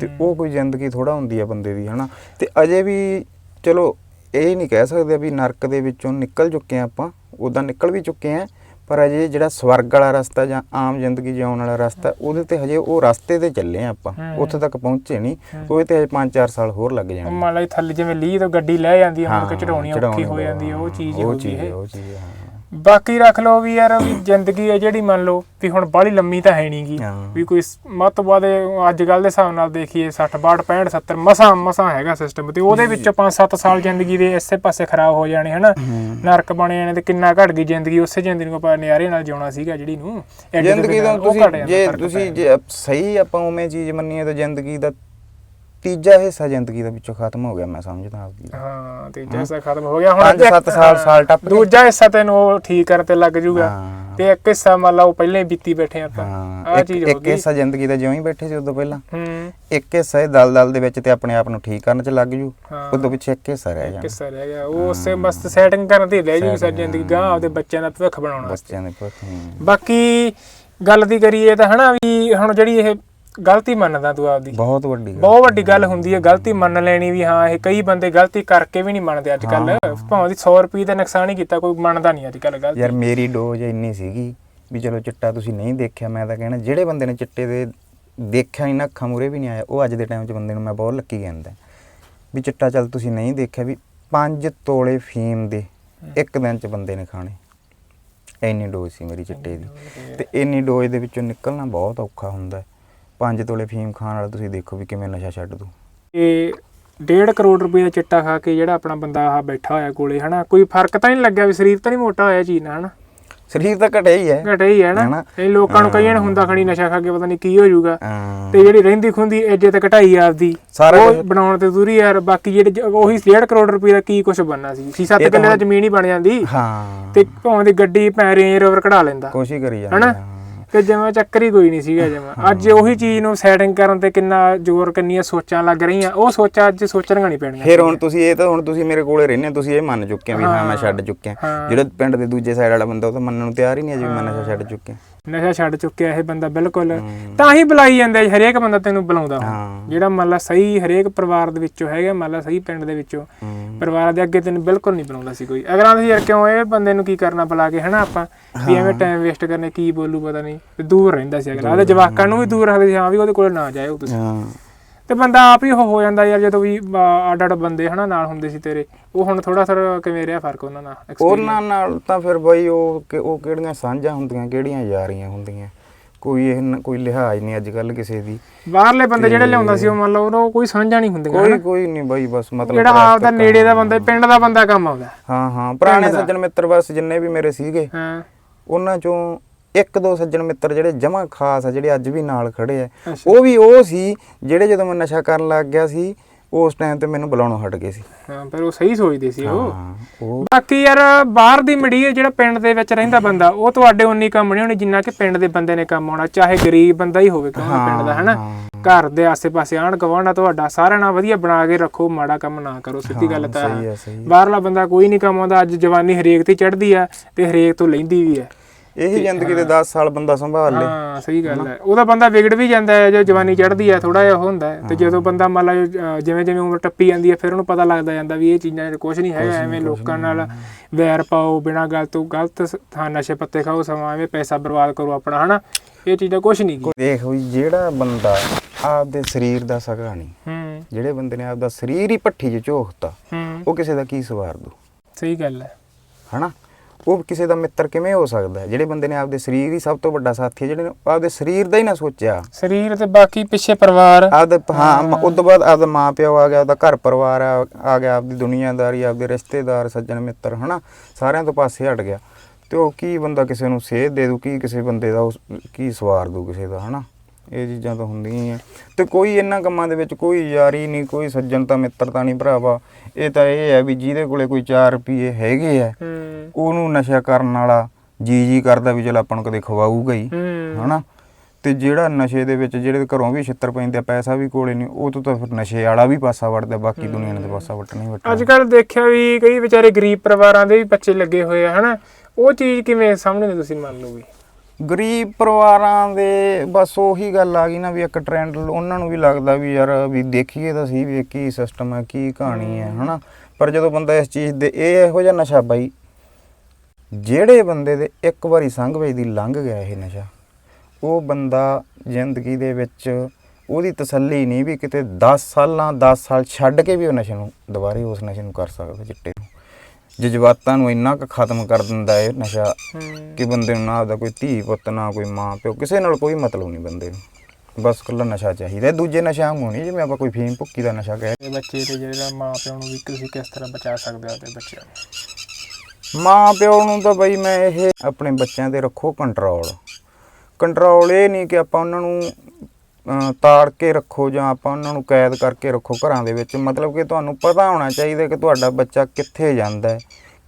ਤੇ ਉਹ ਕੋਈ ਜ਼ਿੰਦਗੀ ਥੋੜਾ ਹੁੰਦੀ ਆ ਬੰਦੇ ਦੀ ਹਨਾ? ਤੇ ਅਜੇ ਵੀ ਚਲੋ ਇਹ ਨਹੀਂ ਕਹਿ ਸਕਦੇ ਵੀ ਨਰਕ ਦੇ ਵਿੱਚੋਂ ਨਿਕਲ ਚੁੱਕੇ ਆ ਆਪਾਂ ਉਦਾਂ ਨਿਕਲ ਵੀ ਚੁੱਕੇ ਆ ਪਰ ਅਜੇ ਜਿਹੜਾ ਸਵਰਗ ਵਾਲਾ ਰਸਤਾ ਜਾਂ ਆਮ ਜ਼ਿੰਦਗੀ ਜਿਉਣ ਵਾਲਾ ਰਸਤਾ ਉਹਦੇ ਤੇ ਹਜੇ ਉਹ ਰਸਤੇ ਤੇ ਚੱਲੇ ਆ ਆਪਾਂ। ਉੱਥੇ ਤੱਕ ਪਹੁੰਚੇ ਨਹੀਂ। ਉਹਦੇ ਤੇ ਹਜੇ 5-4 ਸਾਲ ਹੋਰ ਲੱਗ ਜਾਣਗੇ। ਮੰਨ ਲਓ ਥੱਲੇ ਜਿਵੇਂ ਲੀਹ ਤੋਂ ਗੱਡੀ ਲੈ ਜਾਂਦੀ ਹੈ ਮੁੜ ਕੇ ਚੜਾਉਣੀ ਔਖੀ ਹੋ ਜਾਂਦੀ ਉਹ ਚੀਜ਼ ਹੀ ਉਹ ਹੋ ਉਹ ਚੀਜ਼ ਹਾਂ। ਬਾਕੀ ਰੱਖ ਲਓ ਵੀ ਯਾਰ ਵੀ ਜ਼ਿੰਦਗੀ ਹੈ ਜਿਹੜੀ ਮੰਨ ਲਓ ਵੀ ਹੁਣ ਬਾਹਲੀ ਲੰਮੀ ਤਾਂ ਹੈ ਨਹੀਂਗੀ। ਵੀ ਕੋਈ ਸ- ਮੱਤ ਤੋਂ ਬਾਅਦ ਅੱਜ ਕੱਲ ਦੇ ਹਿਸਾਬ ਨਾਲ ਦੇਖੀਏ 60 62 65 70 ਮਸਾਂ ਮਸਾਂ ਹੈਗਾ ਸਿਸਟਮ ਤੇ ਉਹਦੇ ਵਿੱਚੋਂ 5-7 ਸਾਲ ਜ਼ਿੰਦਗੀ ਦੇ ਇਸੇ ਪਾਸੇ ਖਰਾਬ ਹੋ ਜਾਣੇ ਹਨਾ। ਨਰਕ ਬਣੇ ਜਾਣੇ ਤੇ ਕਿੰਨਾ ਘਟ ਗਈ ਜ਼ਿੰਦਗੀ ਉਸੇ ਜ਼ਿੰਦਗੀ ਨੂੰ ਆਪਾਂ ਨਿਆਰੇ ਨਾਲ ਜਿਉਣਾ ਸੀਗਾ ਜਿਹੜੀ ਨੂੰ। ਜ਼ਿੰਦਗੀ ਦਾ ਤੁਸੀਂ ਜੇ ਤੁਸੀਂ ਜੇ ਸਹੀ ਆਪਾਂ ਉਵੇਂ ਚੀਜ਼ ਮੰਨੀਏ ਤਾਂ ਜ਼ਿੰਦਗੀ ਦਾ ਤੀਜਾ ਹਿੱਸਾ ਜ਼ਿੰਦਗੀ ਦਾ ਵਿੱਚੋਂ ਖਤਮ ਹੋ ਗਿਆ ਮੈਂ ਸਮਝਦਾ ਆਪਦੀ ਜਾਂਦਾ। ਹਾਂ ਤੇ ਜੈਸਾ ਖਤਮ ਹੋ ਗਿਆ। ਹੁਣ 5-7 ਸਾਲ ਸਾਲ ਟੱਪ ਗਏ। ਦੂਜਾ ਹਿੱਸਾ ਤੈਨੂੰ ਉਹ ਠੀਕ ਕਰਨ ਤੇ ਲੱਗ ਜੂਗਾ। ਹਾਂ। ਤੇ ਇੱਕ ਹਿੱਸਾ ਮੰਨ ਲਾ ਉਹ ਪਹਿਲਾਂ ਹੀ ਬੀਤੀ ਬੈਠੇ ਆਪਾਂ। ਹਾਂ ਆ ਇੱਕ ਚੀਜ਼ ਹੋ ਇੱਕ ਗਈ। ਹਿੱਸਾ ਜ਼ਿੰਦਗੀ ਦਾ ਜਿਉਂ ਹੀ ਬੈਠੇ ਸੀ ਉਦੋਂ ਪਹਿਲਾਂ। ਹੂੰ। ਇੱਕ ਹਿੱਸਾ ਇਹ ਦਲਦਲ ਦੇ ਵਿੱਚ ਤੇ ਆਪਣੇ ਆਪ ਨੂੰ ਠੀਕ ਕਰਨ ਚ ਲੱਗ ਜੂ। ਹਾਂ। ਉਦੋਂ ਪਿੱਛੇ ਇੱਕ ਹਿੱਸਾ ਰਹਿ ਜਾਣਾ। ਕਿੱਸਾ ਰਹਿ ਗਿਆ। ਉਹ ਉਸੇ ਮਸਤ ਸੈਟਿੰਗ ਕਰਨ ਤੇ ਰਹਿ ਜੂਗੀ ਸਾਡੀ ਜ਼ਿੰਦਗੀ। ਗਾਂ ਆਪਦੇ ਬੱਚਿਆਂ ਦਾ ਭਵਿੱਖ ਬਣਾਉਣਾ ਬੱਚਿਆਂ ਦੇ ਪੁੱਤ। ਬਾਕੀ ਗੱਲ ਦੀ ਕਰੀਏ ਤਾਂ ਹਨਾ ਵੀ ਹੁਣ ਜਿਹੜੀ ਇਹ ਗਲਤੀ ਮੰਨਦਾ ਤੂੰ ਆਪਦੀ। ਬਹੁਤ ਵੱਡੀ ਗੱਲ। ਬਹੁਤ ਵੱਡੀ ਗੱਲ ਹੁੰਦੀ ਹੈ ਗਲਤੀ ਮੰਨ ਲੈਣੀ ਵੀ ਹਾਂ ਇਹ ਕਈ ਬੰਦੇ ਗਲਤੀ ਕਰਕੇ ਵੀ ਨਹੀਂ ਮੰਨਦੇ ਅੱਜ ਕੱਲ ਭਾਵੇਂ ਦੀ 100 ਰੁਪਏ ਦਾ ਨੁਕਸਾਨ ਹੀ ਕੀਤਾ ਕੋਈ ਮੰਨਦਾ ਨਹੀਂ ਅੱਜ ਕੱਲ ਗਲਤੀ। ਯਾਰ ਮੇਰੀ ਡੋਜ਼ ਇੰਨੀ ਸੀਗੀ ਵੀ ਚਲੋ ਚਿੱਟਾ ਤੁਸੀਂ ਨਹੀਂ ਦੇਖਿਆ ਮੈਂ ਤਾਂ ਕਹਿਣਾ ਜਿਹੜੇ ਬੰਦੇ ਨੇ ਚਿੱਟੇ ਦੇ ਦੇਖਿਆ ਹੀ ਨਾ ਅੱਖਾਂ ਮੂਰੇ ਵੀ ਨਹੀਂ ਆਇਆ ਉਹ ਅੱਜ ਦੇ ਟਾਈਮ 'ਚ ਬੰਦੇ ਨੂੰ ਮੈਂ ਬਹੁਤ ਲੱਕੀ ਕਹਿੰਦਾ। ਵੀ ਚਿੱਟਾ ਚੱਲ ਤੁਸੀਂ ਨਹੀਂ ਦੇਖਿਆ ਵੀ 5 ਤੋਲੇ ਫੀਮ ਦੇ ਇੱਕ ਦਿਨ ਚ ਬੰਦੇ ਨੇ ਖਾਣੇ। ਇੰਨੀ ਡੋਜ਼ ਸੀ ਮੇਰੀ ਚਿੱਟੇ ਦੀ। ਤੇ ਇੰਨੀ ਡੋਜ਼ ਦੇ ਵਿੱਚੋਂ ਨਿਕਲਣਾ ਬਹੁਤ ਔਖਾ ਹੁੰਦਾ। 5 ਤੋਲੇ ਫੀਮ ਖਾਣ ਵਾਲਾ ਤੁਸੀਂ ਦੇਖੋ ਵੀ ਕਿਵੇਂ ਨਸ਼ਾ ਛੱਡ ਦੂ ਇਹ 1.5 ਕਰੋੜ ਰੁਪਏ ਦਾ ਚਿੱਟਾ ਖਾ ਕੇ ਜਿਹੜਾ ਆਪਣਾ ਬੰਦਾ ਆ ਬੈਠਾ ਹੋਇਆ ਕੋਲੇ ਹਨਾ? ਕੋਈ ਫ਼ਰਕ ਤਾਂ ਨਹੀਂ ਲੱਗਿਆ ਵੀ ਸਰੀਰ ਤਾਂ ਨਹੀਂ ਮੋਟਾ ਹੋਇਆ ਚੀਜ਼ ਨਾਲ ਹਨਾ? ਸਰੀਰ ਤਾਂ ਘਟਿਆ ਹੀ ਹੈ। ਘਟੇ ਹੀ ਹੈ ਨਾ? ਇਹ ਲੋਕਾਂ ਨੂੰ ਕਈਆਂ ਨੂੰ ਹੁੰਦਾ ਖਣੀ ਨਸ਼ਾ ਖਾ ਕੇ ਪਤਾ ਨਹੀਂ ਕੀ ਹੋ ਜਾਊਗਾ। ਤੇ ਜਿਹੜੀ ਰਹਿੰਦੀ ਖੁੰਦੀ ਇੱਜ਼ਤ ਘਟਾਈ ਆਪਦੀ ਉਹ ਬਣਾਉਣ ਤੇ ਦੂਰੀ ਯਾਰ ਬਾਕੀ ਜਿਹੜੇ ਉਹੀ 1.5 ਕਰੋੜ ਰੁਪਏ ਦਾ ਕੀ ਕੁਝ ਬਣਨਾ ਸੀ? 6-7 ਇਹ ਤਾਂ ਕਿੱਲੇ ਦਾ ਜ਼ਮੀਨ ਹੀ ਬਣ ਜਾਂਦੀ। ਹਾਂ। ਤੇ ਭਾਵੇਂ ਦੀ ਗੱਡੀ ਪੈ ਰੇਂਜ ਰੋਵਰ ਕਢਾ ਲੈਂਦਾ। ਕੋਸ਼ਿਸ਼ ਕਰੀ ਜਾਂਦੇ ਹਨਾ? ਤੇ ਜਿਵੇਂ ਚੱਕਰ ਹੀ ਕੋਈ ਨਹੀਂ ਸੀਗਾ ਜਿਵੇਂ। ਅੱਜ ਉਹੀ ਚੀਜ਼ ਨੂੰ ਸੈਟਿੰਗ ਕਰਨ ਤੇ ਕਿੰਨਾ ਜ਼ੋਰ ਕਿੰਨੀਆਂ ਸੋਚਾਂ ਲੱਗ ਰਹੀਆਂ ਉਹ ਸੋਚਾਂ ਅੱਜ ਸੋਚਣੀਆਂ ਨਹੀਂ ਪੈਣੀਆਂ। ਫਿਰ ਹੁਣ ਤੁਸੀਂ ਇਹ ਤਾਂ ਹੁਣ ਤੁਸੀਂ ਮੇਰੇ ਕੋਲੇ ਰਹਿੰਦੇ ਤੁਸੀਂ ਇਹ ਮੰਨ ਚੁੱਕੇ ਹੋ ਵੀ ਹਾਂ ਮੈਂ ਛੱਡ ਚੁੱਕਿਆ। ਜਿਹੜਾ ਪਿੰਡ ਦੇ ਦੂਜੇ ਸਾਈਡ ਵਾਲਾ ਬੰਦਾ ਉਹ ਤਾਂ ਮੰਨਣ ਨੂੰ ਤਿਆਰ ਹੀ ਨਹੀਂ ਅਜੇ ਵੀ ਮੈਂ ਨਸ਼ਾ ਛੱਡ ਚੁੱਕਿਆ। ਨਸ਼ਾ ਛੱਡ ਚੁੱਕਿਆ ਇਹ ਬੰਦਾ ਬਿਲਕੁਲ। ਤਾਂ ਹੀ ਬੁਲਾਈ ਜਾਂਦਾ ਜੀ, ਹਰੇਕ ਬੰਦਾ ਤੈਨੂੰ ਬੁਲਾਉਂਦਾ। ਜਿਹੜਾ ਮੰਨ ਲਾ ਸਹੀ ਹਰੇਕ ਪਰਿਵਾਰ ਦੇ ਵਿੱਚੋਂ ਹੈਗਾ ਮੰਨ ਲਾ ਸਹੀ ਪਿੰਡ ਦੇ ਵਿੱਚੋਂ। ਪਰਿਵਾਰ ਦੇ ਅੱਗੇ ਤੈਨੂੰ ਬਿਲਕੁਲ ਨਹੀਂ ਬੁਲਾਉਂਦਾ ਸੀ ਕੋਈ। ਅਗਰਾਂ ਤੁਸੀਂ ਯਾਰ ਕਿਉਂ ਇਹ ਬੰਦੇ ਨੂੰ ਕੀ ਕਰਨਾ ਬੁਲਾ ਕੇ ਹਨਾ ਆਪਾਂ? ਵੀ ਐਵੇਂ ਟਾਈਮ ਵੇਸਟ ਕਰਨੇ ਕੀ ਬੋਲੂ ਪਤਾ ਨਹੀਂ। ਤੇ ਦੂਰ ਰਹਿੰਦਾ ਸੀ ਅਗਲਾ ਉਹਦੇ ਜਵਾਕਾਂ ਨੂੰ ਵੀ ਦੂਰ ਰੱਖਦੇ ਸੀ ਹਾਂ ਵੀ ਉਹਦੇ ਕੋਲ ਨਾ ਜਾਇਓ ਤੁਸੀਂ। ਤੇ ਬੰਦਾ ਆਪ ਹੀ ਉਹ ਹੋ ਜਾਂਦਾ ਯਾਰ ਜਦੋਂ ਵੀ ਅੱਡ ਅੱਡ ਬੰਦੇ ਹਨਾ ਨਾਲ ਹੁੰਦੇ ਸੀ ਤੇਰੇ। ਉਹ ਹੁਣ ਥੋੜਾ ਥੋੜਾ ਕਿਵੇਂ ਰਿਹਾ ਫ਼ਰਕ ਉਹਨਾਂ ਨਾਲ? ਉਹਨਾਂ ਨਾਲ ਤਾਂ ਫਿਰ ਬਈ ਉਹ ਉਹ ਕਿਹੜੀਆਂ ਸਾਂਝਾਂ ਹੁੰਦੀਆਂ ਕਿਹੜੀਆਂ ਯਾਰੀਆਂ ਹੁੰਦੀਆਂ? ਕੋਈ ਇਹ ਨ- ਕੋਈ ਲਿਹਾਜ਼ ਨਹੀਂ ਅੱਜ ਕੱਲ ਕਿਸੇ ਦੀ। ਬਾਹਰਲੇ ਬੰਦੇ ਜਿਹੜੇ ਲਿਆਉਂਦਾ ਸੀ ਉਹ ਮੰਨ ਲਓ ਉਹ ਕੋਈ ਸਾਂਝਾ ਨਹੀਂ ਹੁੰਦੇ ਕੋਈ ਕੋਈ ਨਹੀਂ ਬਈ ਬਸ ਮਤਲਬ ਜਿਹੜਾ ਆਪ ਦਾ ਨੇੜੇ ਦਾ ਬੰਦਾ ਪਿੰਡ ਦਾ ਬੰਦਾ ਕੰਮ ਆਉਂਦਾ। ਹਾਂ ਹਾਂ ਪੁਰਾਣੇ ਸੱਜਣ ਮਿੱਤਰ ਬਸ ਜਿੰਨੇ ਵੀ ਮੇਰੇ ਸੀਗੇ ਹਾਂ। ਉਹਨਾਂ ਚੋਂ ਇੱਕ ਦੋ ਸੱਜਣ ਮਿੱਤਰ ਜਿਹੜੇ ਜਮਾ ਖਾਸ ਆ ਜਿਹੜੇ ਅੱਜ ਵੀ ਨਾਲ ਖੜੇ ਆ। ਉਹ ਵੀ ਉਹ ਸੀ ਜਿਹੜੇ ਜਦੋਂ ਮੈਂ ਨਸ਼ਾ ਕਰਨ ਲੱਗ ਗਿਆ ਸੀ ਉਸ ਟਾਈਮ ਤੇ ਮੈਨੂੰ ਬੁਲਾਉਣੋਂ ਹਟ ਗਏ ਸੀ। ਹਾਂ ਪਰ ਉਹ ਸਹੀ ਸੋਚਦੇ ਸੀ ਉਹ। ਹਾਂ ਉਹ ਬਾਕੀ ਯਾਰ ਬਾਹਰ ਦੀ ਮੜੀਏ ਜਿਹੜਾ ਪਿੰਡ ਦੇ ਵਿੱਚ ਰਹਿੰਦਾ ਬੰਦਾ ਉਹ ਤੁਹਾਡੇ ਉਨੀ ਕੰਮ ਨਹੀਂ ਹੋਣੀ ਜਿੰਨਾ ਕਿ ਪਿੰਡ ਦੇ ਬੰਦੇ ਨੇ ਕੰਮ ਆਉਣਾ ਚਾਹੇ ਗਰੀਬ ਬੰਦਾ ਹੀ ਹੋਵੇ ਕਿਉਂ ਨਾ ਪਿੰਡ ਦਾ ਹਨਾ? ਘਰ ਦੇ ਆਸੇ-ਪਾਸੇ ਆਣ ਗਵਾਂਢਾ ਤੁਹਾਡਾ ਸਾਰਿਆਂ ਨਾਲ ਵਧੀਆ ਬਣਾ ਕੇ ਰੱਖੋ ਮਾੜਾ ਕੰਮ ਨਾ ਕਰੋ ਸਿੱਧੀ ਗੱਲ ਤਾਂ ਬਾਹਰਲਾ ਬੰਦਾ ਕੋਈ ਨਹੀਂ ਕਮਾਉਂਦਾ ਅੱਜ ਜਵਾਨੀ ਹਰੇਕ ਤੇ ਚੜਦੀ ਆ ਤੇ ਹਰੇਕ ਤੋਂ ਲੈਂਦੀ ਵੀ ਆ। ਇਹੀ ਜ਼ਿੰਦਗੀ ਦੇ 10 ਸਾਲ ਬੰਦਾ ਸੰਭਾਲ ਲੇ। ਹਾਂ ਸਹੀ ਗੱਲ ਹੈ। ਉਹਦਾ ਬੰਦਾ ਵਿਗੜ ਵੀ ਜਾਂਦਾ ਹੈ ਜੋ ਜਵਾਨੀ ਚੜਦੀ ਹੈ ਥੋੜਾ ਜਿਹਾ ਉਹ ਹੁੰਦਾ ਤੇ ਜਦੋਂ ਬੰਦਾ ਮੰਨ ਲਾ ਜਿਵੇਂ ਜਿਵੇਂ ਉਮਰ ਟੱਪੀ ਜਾਂਦੀ ਹੈ ਫਿਰ ਉਹਨੂੰ ਪਤਾ ਲੱਗਦਾ ਜਾਂਦਾ ਵੀ ਇਹ ਚੀਜ਼ਾਂ ਕੁਝ ਨਹੀਂ ਹੈਗਾ ਐਵੇਂ ਲੋਕਾਂ ਨਾਲ ਵੈਰ ਪਾਓ ਬਿਨਾਂ ਗੱਲ ਤੋਂ ਗਲਤ ਥਾਂ ਨਸ਼ੇ ਪੱਤੇ ਖਾਓ ਸਮਾਂ ਐਵੇਂ ਪੈਸਾ ਬਰਬਾਦ ਕਰੋ ਆਪਣਾ ਹਨਾ? ਇਹ ਚੀਜ਼ਾਂ ਕੁਝ ਨਹੀਂ ਕੋਈ ਦੇਖ ਵੀ ਜਿਹੜਾ ਬੰਦਾ ਆਪਦੇ ਸਰੀਰ ਦਾ ਸਕਾ ਨਹੀਂ ਹੂੰ। ਜਿਹੜੇ ਬੰਦੇ ਨੇ ਆਪਦਾ ਸਰੀਰ ਹੀ ਪੱਠੀ 'ਚ ਝੋਕਤਾ ਹੂੰ। ਉਹ ਕਿਸੇ ਦਾ ਕੀ ਸਵਾਰ ਦੂ? ਸਹੀ ਗੱਲ ਹੈ। ਹਨਾ? ਉਹ ਕਿਸੇ ਦਾ ਮਿੱਤਰ ਕਿਵੇਂ ਹੋ ਸਕਦਾ? ਜਿਹੜੇ ਬੰਦੇ ਨੇ ਆਪਦੇ ਸਰੀਰ ਹੀ ਸਭ ਤੋਂ ਵੱਡਾ ਸਾਥੀ ਹੈ ਜਿਹੜੇ ਨੇ ਆਪਦੇ ਸਰੀਰ ਦਾ ਹੀ ਨਾ ਸੋਚਿਆ। ਸਰੀਰ ਤੇ ਬਾਕੀ ਪਿੱਛੇ ਪਰਿਵਾਰ। ਆਪਦੇ ਹਾਂ ਉਸ ਤੋਂ ਬਾਅਦ ਆਪਦਾ ਮਾਂ ਪਿਓ ਆ ਗਿਆ ਉਹਦਾ ਘਰ ਪਰਿਵਾਰ ਆ ਗਿਆ ਆਪਦੀ ਦੁਨੀਆਦਾਰੀ ਆਪਦੇ ਰਿਸ਼ਤੇਦਾਰ ਸੱਜਣ ਮਿੱਤਰ ਹਨਾ? ਸਾਰਿਆਂ ਤੋਂ ਪਾਸੇ ਹਟ ਗਿਆ। ਤੇ ਉਹ ਕੀ ਬੰਦਾ ਕਿਸੇ ਨੂੰ ਸੇਧ ਦੇ ਦੂ ਕੀ ਕਿਸੇ ਬੰਦੇ ਦਾ ਕੀ ਸਵਾਰ ਦੂ ਕਿਸੇ ਦਾ ਹਨਾ? ਇਹ ਚੀਜ਼ਾਂ ਤਾਂ ਹੁੰਦੀਆਂ ਹੀ ਆ। ਤੇ ਕੋਈ ਇਹਨਾਂ ਕੰਮਾਂ ਦੇ ਵਿੱਚ ਕੋਈ ਯਾਰੀ ਨਹੀਂ ਕੋਈ ਸੱਜਣਤਾ ਮਿੱਤਰਤਾ ਨਹੀਂ ਭਰਾਵਾ। ਇਹ ਤਾਂ ਇਹ ਹੈ ਵੀ ਜਿਹਦੇ ਕੋਲੇ ਕੋਈ 4 ਰੁਪਏ ਹੈਗੇ ਆ ਉਹਨੂੰ ਨਸ਼ਾ ਕਰਨ ਵਾਲਾ ਜੀ ਜੀ ਕਰਦਾ ਵੀ ਚਲ ਆਪਾਂ ਨੂੰ ਕਦੇ ਖਵਾਊਗਾ ਹੀ ਹਨਾ? ਤੇ ਜਿਹੜਾ ਨਸ਼ੇ ਦੇ ਵਿੱਚ ਜਿਹੜੇ ਘਰੋਂ ਵੀ ਛਿੱਤਰ ਪੈਂਦੇ ਆ ਪੈਸਾ ਵੀ ਕੋਲੇ ਨਹੀਂ ਉਹ ਤੋਂ ਤਾਂ ਫਿਰ ਨਸ਼ੇ ਵਾਲਾ ਵੀ ਪਾਸਾ ਵੜਦਾ ਬਾਕੀ ਦੁਨੀਆ ਨੇ ਤਾਂ ਪਾਸਾ ਵਟਣਾ ਹੀ ਵਟਣਾ। ਅੱਜ ਕੱਲ ਦੇਖਿਆ ਵੀ ਕਈ ਵਿਚਾਰੇ ਗਰੀਬ ਪਰਿਵਾਰਾਂ ਦੇ ਵੀ ਬੱਚੇ ਲੱਗੇ ਹੋਏ ਆ ਹਨਾ? ਉਹ ਚੀਜ਼ ਕਿਵੇਂ ਸਮਝਦੇ ਤੁਸੀਂ ਮੰਨ ਲਓ ਵੀ? ਗਰੀਬ ਪਰਿਵਾਰਾਂ ਦੇ ਬਸ ਉਹੀ ਗੱਲ ਆ ਗਈ ਨਾ ਵੀ ਇੱਕ ਟ੍ਰੈਂਡ ਉਹਨਾਂ ਨੂੰ ਵੀ ਲੱਗਦਾ ਵੀ ਯਾਰ ਵੀ ਦੇਖੀਏ ਤਾਂ ਸਹੀ ਵੀ ਕੀ ਸਿਸਟਮ ਹੈ ਕੀ ਕਹਾਣੀ ਹੈ। ਹਨਾ? ਪਰ ਜਦੋਂ ਬੰਦਾ ਇਸ ਚੀਜ਼ ਦੇ ਇਹ ਇਹੋ ਜਿਹਾ ਨਸ਼ਾ ਬਾਈ ਜਿਹੜੇ ਬੰਦੇ ਦੇ ਇੱਕ ਵਾਰੀ ਸੰਘ ਵੇਚਦੀ ਲੰਘ ਗਿਆ ਇਹ ਨਸ਼ਾ ਉਹ ਬੰਦਾ ਜ਼ਿੰਦਗੀ ਦੇ ਵਿੱਚ ਉਹਦੀ ਤਸੱਲੀ ਨਹੀਂ ਵੀ ਕਿਤੇ 10 ਸਾਲਾਂ 10 ਸਾਲ ਛੱਡ ਕੇ ਵੀ ਉਹ ਨਸ਼ੇ ਨੂੰ ਦੁਬਾਰੇ ਉਸ ਨਸ਼ੇ ਨੂੰ ਕਰ ਸਕਦਾ ਚਿੱਟੇ ਨੂੰ। ਜਜ਼ਬਾਤਾਂ ਨੂੰ ਇੰਨਾ ਕੁ ਖਤਮ ਕਰ ਦਿੰਦਾ ਇਹ ਨਸ਼ਾ ਹੂੰ। ਕਿ ਬੰਦੇ ਨੂੰ ਨਾ ਆਪਦਾ ਕੋਈ ਧੀ ਪੁੱਤ ਨਾ ਕੋਈ ਮਾਂ ਪਿਓ ਕਿਸੇ ਨਾਲ ਕੋਈ ਮਤਲਬ ਨਹੀਂ ਬੰਦੇ ਨੂੰ। ਬਸ ਕੱਲਾ ਨਸ਼ਾ ਚਾਹੀਦਾ ਦੂਜੇ ਨਸ਼ਾ ਨਹੀਂ ਜਿਵੇਂ ਆਪਾਂ ਕੋਈ ਫੀਮ ਭੁੱਕੀ ਦਾ ਨਸ਼ਾ ਕਹੇ ਬੱਚੇ ਤੇ ਜਿਹੜਾ ਮਾਂ ਪਿਓ ਨੂੰ ਵੀ ਤੁਸੀਂ ਕਿਸ ਤਰ੍ਹਾਂ ਬਚਾ ਸਕਦੇ ਹੋ ਆਪਣੇ ਬੱਚਿਆਂ ਨੂੰ? ਮਾਂ ਪਿਓ ਨੂੰ ਤਾਂ ਬਈ ਮੈਂ ਇਹ ਆਪਣੇ ਬੱਚਿਆਂ ਤੇ ਰੱਖੋ ਕੰਟਰੋਲ ਕੰਟਰੋਲ ਇਹ ਨਹੀਂ ਕਿ ਆਪਾਂ ਉਹਨਾਂ ਨੂੰ ਤਾੜ ਕੇ ਰੱਖੋ ਜਾਂ ਆਪਾਂ ਉਹਨਾਂ ਨੂੰ ਕੈਦ ਕਰਕੇ ਰੱਖੋ ਘਰਾਂ ਦੇ ਵਿੱਚ। ਮਤਲਬ ਕਿ ਤੁਹਾਨੂੰ ਪਤਾ ਹੋਣਾ ਚਾਹੀਦਾ ਕਿ ਤੁਹਾਡਾ ਬੱਚਾ ਕਿੱਥੇ ਜਾਂਦਾ ਹੈ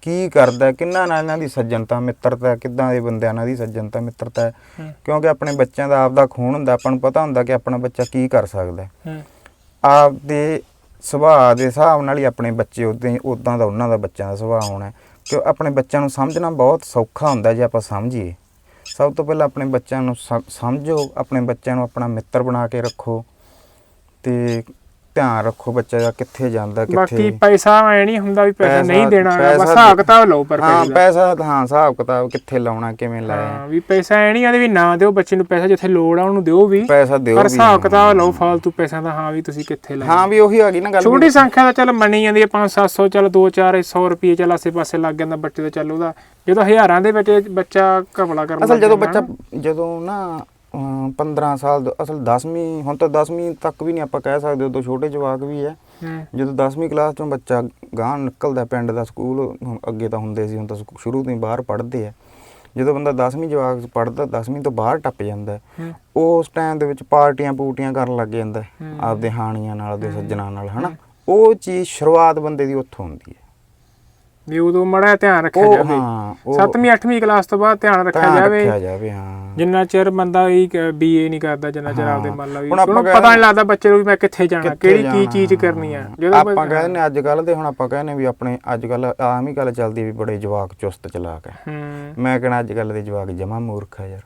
ਕੀ ਕਰਦਾ ਕਿੰਨਾਂ ਨਾਲ ਇਹਨਾਂ ਦੀ ਸੱਜਣਤਾ ਮਿੱਤਰਤਾ ਕਿੱਦਾਂ ਦੇ ਬੰਦਿਆਂ ਨਾਲ ਦੀ ਸੱਜਣਤਾ ਮਿੱਤਰਤਾ। ਕਿਉਂਕਿ ਆਪਣੇ ਬੱਚਿਆਂ ਦਾ ਆਪਦਾ ਖੂਨ ਹੁੰਦਾ ਆਪਾਂ ਨੂੰ ਪਤਾ ਹੁੰਦਾ ਕਿ ਆਪਣਾ ਬੱਚਾ ਕੀ ਕਰ ਸਕਦਾ ਹੂੰ। ਆਪਦੇ ਸੁਭਾਅ ਦੇ ਹਿਸਾਬ ਨਾਲ ਹੀ ਆਪਣੇ ਬੱਚੇ ਉਦਾਂ ਉਦਾਂ ਦਾ ਉਹਨਾਂ ਦਾ ਬੱਚਿਆਂ ਦਾ ਸੁਭਾਅ ਹੋਣਾ। ਕਿ ਆਪਣੇ ਬੱਚਿਆਂ ਨੂੰ ਸਮਝਣਾ ਬਹੁਤ ਸੌਖਾ ਹੁੰਦਾ ਜੇ ਆਪਾਂ ਸਮਝੀਏ। ਸਭ ਤੋਂ ਪਹਿਲਾਂ ਆਪਣੇ ਬੱਚਿਆਂ ਨੂੰ ਸਮ- ਸਮਝੋ, ਆਪਣੇ ਬੱਚਿਆਂ ਨੂੰ ਆਪਣਾ ਮਿੱਤਰ ਬਣਾ ਕੇ ਰੱਖੋ ਤੇ ਧਿਆਨ ਰੱਖੋ ਬੱਚਾ ਦਾ ਕਿੱਥੇ ਜਾਂਦਾ ਬਾਕੀ ਕਿੱਥੇ ਪੈਸਾ ਐ ਨਹੀਂ ਹੁੰਦਾ ਵੀ ਪੈਸਾ ਪੈਸਾ- ਨਹੀਂ ਦੇਣਾ ਬਸ ਪੈਸਾ ਹਿਸਾਬ ਕਿਤਾਬ ਲਓ ਪਰ ਹਾਂ ਪੈਸੇ ਪੈਸਾ ਹਾਂ ਹਿਸਾਬ ਕਿਤਾਬ ਕਿੱਥੇ ਲਾਉਣਾ ਕਿਵੇਂ ਲਾਇਆ। ਹਾਂ ਵੀ ਪੈਸਾ ਐ ਨਹੀਂ ਆਦੇ ਵੀ ਨਾ ਦਿਓ ਬੱਚੇ ਨੂੰ ਪੈਸਾ ਜਿੱਥੇ ਲੋੜ ਆ ਉਹਨੂੰ ਦਿਓ ਵੀ ਪੈਸਾ ਦਿਓ ਪਰ ਹਿਸਾਬ ਕਿਤਾਬ ਲਓ ਫਾਲਤੂ ਪੈਸਿਆਂ ਦਾ ਹਾਂ ਵੀ ਤੁਸੀਂ ਕਿੱਥੇ ਲਾਇਆ। ਹਾਂ ਵੀ ਉਹੀ ਆ ਗਈ ਨਾ ਗੱਲ। ਛੋਟੀ ਸੰਖਿਆ ਦਾ ਚੱਲ ਮੰਨੀ ਜਾਂਦੀ ਹੈ 5-700 ਚੱਲ 2-400 ਰੁਪਏ ਚੱਲ ਆਸੇ-ਪਾਸੇ ਲੱਗ ਜਾਂਦਾ ਬੱਚੇ ਦਾ ਚੱਲ ਉਹਦਾ। ਜਦੋਂ ਹਜ਼ਾਰਾਂ ਦੇ ਵਿੱਚ ਬੱਚਾ ਘਪਲਾ ਕਰਨ ਅਸਲ ਜਦੋਂ ਬੱਚਾ ਜਦੋਂ ਨਾ 15 ਸਾਲ ਦਾ- ਅਸਲ 10ਵੀਂ ਹੁਣ ਤਾਂ 10ਵੀਂ ਤੱਕ ਵੀ ਨਹੀਂ ਆਪਾਂ ਕਹਿ ਸਕਦੇ ਉਦੋਂ ਛੋਟੇ ਜਵਾਕ ਵੀ ਹੈ। ਹੂੰ, ਜਦੋਂ 10ਵੀਂ ਕਲਾਸ ਤੋਂ ਬੱਚਾ ਗਾਂ ਨਿਕਲਦਾ ਪਿੰਡ ਦਾ ਸਕੂਲ ਹੁਣ ਅੱਗੇ ਤਾਂ ਹੁੰਦੇ ਸੀ ਹੁਣ ਤਾਂ ਸਕੂ- ਸ਼ੁਰੂ ਤੋਂ ਹੀ ਬਾਹਰ ਪੜ੍ਹਦੇ ਆ। ਜਦੋਂ ਬੰਦਾ 10ਵੀਂ ਜਵਾਕ ਪੜ੍ਹਦਾ 10ਵੀਂ ਤੋਂ ਬਾਹਰ ਟੱਪ ਜਾਂਦਾ। ਹੈ, ਹੂੰ, ਉਸ ਟਾਈਮ ਦੇ ਵਿੱਚ ਪਾਰਟੀਆਂ ਪੂਟੀਆਂ ਕਰਨ ਲੱਗ ਜਾਂਦਾ ਹੈ, ਹੂੰ। ਆਪਦੇ ਹਾਣੀਆਂ ਨਾਲ ਆਪਦੇ ਸੱਜਣਾ ਨਾਲ ਹਨਾ? ਉਹ ਚੀਜ਼ ਸ਼ੁਰੂਆਤ ਬੰਦੇ ਦੀ ਉੱਥੋਂ ਹੁੰਦੀ ਹੈ। ਵੀ ਉਦੋਂ ਮੜਾ ਧਿਆਨ ਰੱਖਿਆ ਉਹ ਜਾਵੇ। ਹਾਂ ਉਹ 7ਵੀਂ 8ਵੀਂ ਕਲਾਸ ਤੋਂ ਬਾਅਦ ਧਿਆਨ ਰੱਖਿਆ ਧਿਆਨ ਜਾਵੇ। ਰੱਖਿਆ ਜਾਵੇ ਹਾਂ। ਜਿੰਨਾ ਚਿਰ ਬੰਦਾ ਇਹ ਬੀਏ ਨਹੀਂ ਕਰਦਾ ਜਿੰਨਾ ਚਿਰ ਆਪਦੇ ਮੰਨ ਲਾ ਵੀ ਹੁਣ ਆਪਾਂ ਉਹਨੂੰ ਪਤਾ ਨਹੀਂ ਲੱਗਦਾ ਬੱਚੇ ਨੂੰ ਵੀ ਮੈਂ ਕਿੱਥੇ ਜਾਣਾ ਕਿਹੜੀ ਕੀ ਚੀਜ਼ ਕਰਨੀ ਆ। ਜਦੋਂ ਆਪਾਂ ਕਹਿੰਦੇ ਨੇ ਅੱਜ ਕੱਲ ਦੇ ਹੁਣ ਆਪਾਂ ਕਹਿੰਦੇ ਵੀ ਆਪਣੇ ਅੱਜ ਕੱਲ ਆਮ ਹੀ ਗੱਲ ਚੱਲਦੀ ਵੀ ਬੜੇ ਜਵਾਕ ਚੁਸਤ ਚਲਾਕ ਹੈ। ਮੈਂ ਕਹਿੰਦਾ ਅੱਜ ਕੱਲ ਦੇ ਜਵਾਕ ਜਮਾ ਮੂਰਖ ਆ ਯਾਰ।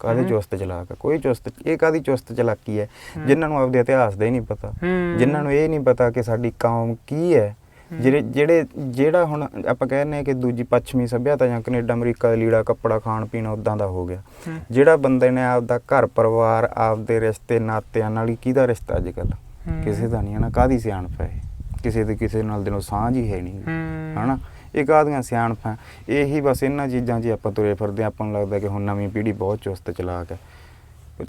ਕਾਹਦੇ ਚੁਸਤ ਚਲਾਕ ਕੋਈ ਚੁਸਤ ਇਹ ਕਾਦੀ ਚੁਸਤ ਚਲਾਕੀ ਹੈ। ਜਿਨ੍ਹਾਂ ਨੂੰ ਆਪਦੇ ਇਤਿਹਾਸ ਦਾ ਹੀ ਨਹੀਂ ਪਤਾ। ਜਿਨ੍ਹਾਂ ਨੂੰ ਇਹ ਨਹੀਂ ਪਤਾ ਕਿ ਸਾਡੀ ਕੌਮ ਕੀ ਹੈ। ਜਿਹੜੇ ਜਿਹੜੇ ਜਿਹੜਾ ਹੁਣ ਆਪਾਂ ਕਹਿੰਦੇ ਆ ਕਿ ਦੂਜੀ ਪੱਛਮੀ ਸੱਭਿਅਤਾ ਜਾਂ ਕੈਨੇਡਾ ਅਮਰੀਕਾ ਦਾ ਲੀੜਾ ਕੱਪੜਾ ਖਾਣ ਪੀਣ ਉਦਾਂ ਦਾ ਹੋ ਗਿਆ। ਜਿਹੜਾ ਬੰਦੇ ਨੇ ਆਪਦਾ ਘਰ ਪਰਿਵਾਰ ਆਪਦੇ ਰਿਸ਼ਤੇ ਨਾਤਿਆਂ ਨਾਲ ਹੀ ਕਿਹਦਾ ਰਿਸ਼ਤਾ ਅੱਜ ਕੱਲ। ਕਿਸੇ ਦਾ ਨਹੀਂ ਨਾ ਕਾਦੀ ਸਿਆਣਪ ਹੈ? ਕਿਸੇ ਦੇ ਕਿਸੇ ਨਾਲ ਦਿਨੋਂ ਸਾਂਝ ਹੀ ਹੈ ਨਹੀਂ ਹਨਾ ਇਹ ਕਾਹਦੀਆਂ ਸਿਆਣਪਾਂ ਇਹੀ ਬਸ ਇਹਨਾਂ ਚੀਜ਼ਾਂ 'ਚ ਆਪਾਂ ਤੁਰੇ ਫਿਰਦੇ। ਆਪਾਂ ਨੂੰ ਲੱਗਦਾ ਕਿ ਹੁਣ ਨਵੀਂ ਪੀੜ੍ਹੀ ਬਹੁਤ ਚੁਸਤ ਚਲਾਕ ਹੈ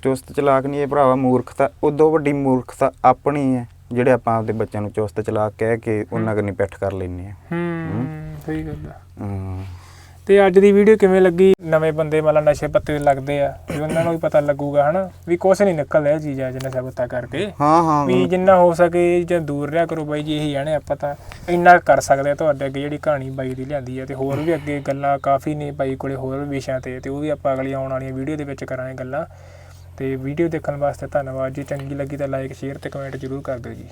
ਚੁਸਤ ਚਲਾਕ ਨਹੀਂ ਇਹ ਭਰਾਵਾ ਮੂਰਖਤਾ ਉਦੋਂ ਵੱਡੀ ਮੂਰਖਤਾ ਆਪਣੀ ਹੈ ਜਿਹੜੇ ਆਪਾਂ ਆਪਦੇ ਬੱਚਿਆਂ ਨੂੰ ਚੁਸਤ ਚਲਾਕ ਕਹਿ ਕੇ ਉਹਨਾਂ ਕਰਨੀ ਪਿੱਠ ਕਰ ਲੈਂਦੇ ਆ ਹੂੰ ਸਹੀ ਗੱਲ ਆ। ਹਮ, ਤੇ ਅੱਜ ਦੀ ਵੀਡੀਓ ਕਿਵੇਂ ਲੱਗੀ? ਨਵੇਂ ਬੰਦੇ ਮਤਲਬ ਨਸ਼ੇ ਪੱਤੇ ਲੱਗਦੇ ਆ ਵੀ ਉਹਨਾਂ ਨੂੰ ਵੀ ਪਤਾ ਲੱਗੂਗਾ ਹਨਾ? ਵੀ ਕੁਛ ਨਹੀਂ ਨਿਕਲਦਾ ਇਹ ਚੀਜ਼ਾਂ 'ਚ ਨਸ਼ਾ ਪੱਤਾ ਕਰਕੇ। ਹਾਂ ਹਾਂ ਵੀ ਜਿੰਨਾ ਹੋ ਸਕੇ ਜੇ ਦੂਰ ਰਿਹਾ ਕਰੋ ਬਾਈ ਜੀ ਇਹੀ ਆਣੇ ਆਪਾਂ ਤਾਂ। ਇੰਨਾ ਕਰ ਸਕਦੇ ਆ ਤੁਹਾਡੇ ਅੱਗੇ ਜਿਹੜੀ ਕਹਾਣੀ ਬਾਈ ਦੀ ਲਿਆਂਦੀ ਹੈ ਤੇ ਹੋਰ ਵੀ ਅੱਗੇ ਗੱਲਾਂ ਕਾਫੀ ਨੇ ਬਾਈ ਕੋਲੇ ਹੋਰ ਵਿਸ਼ਿਆਂ ਤੇ ਤੇ ਉਹ ਵੀ ਆਪਾਂ ਅਗਲੀ ਆਉਣ ਵਾਲੀਆਂ ਵੀਡੀਓ ਦੇ ਵਿੱਚ ਕਰਾਂਗੇ ਗੱਲਾਂ। ਤੇ ਵੀਡੀਓ ਦੇਖਣ ਵਾਸਤੇ ਧੰਨਵਾਦ ਜੀ। ਚੰਗੀ ਲੱਗੀ ਤਾਂ ਲਾਈਕ ਸ਼ੇਅਰ ਤੇ ਕਮੈਂਟ ਜ਼ਰੂਰ ਕਰ ਦਿਓ ਜੀ।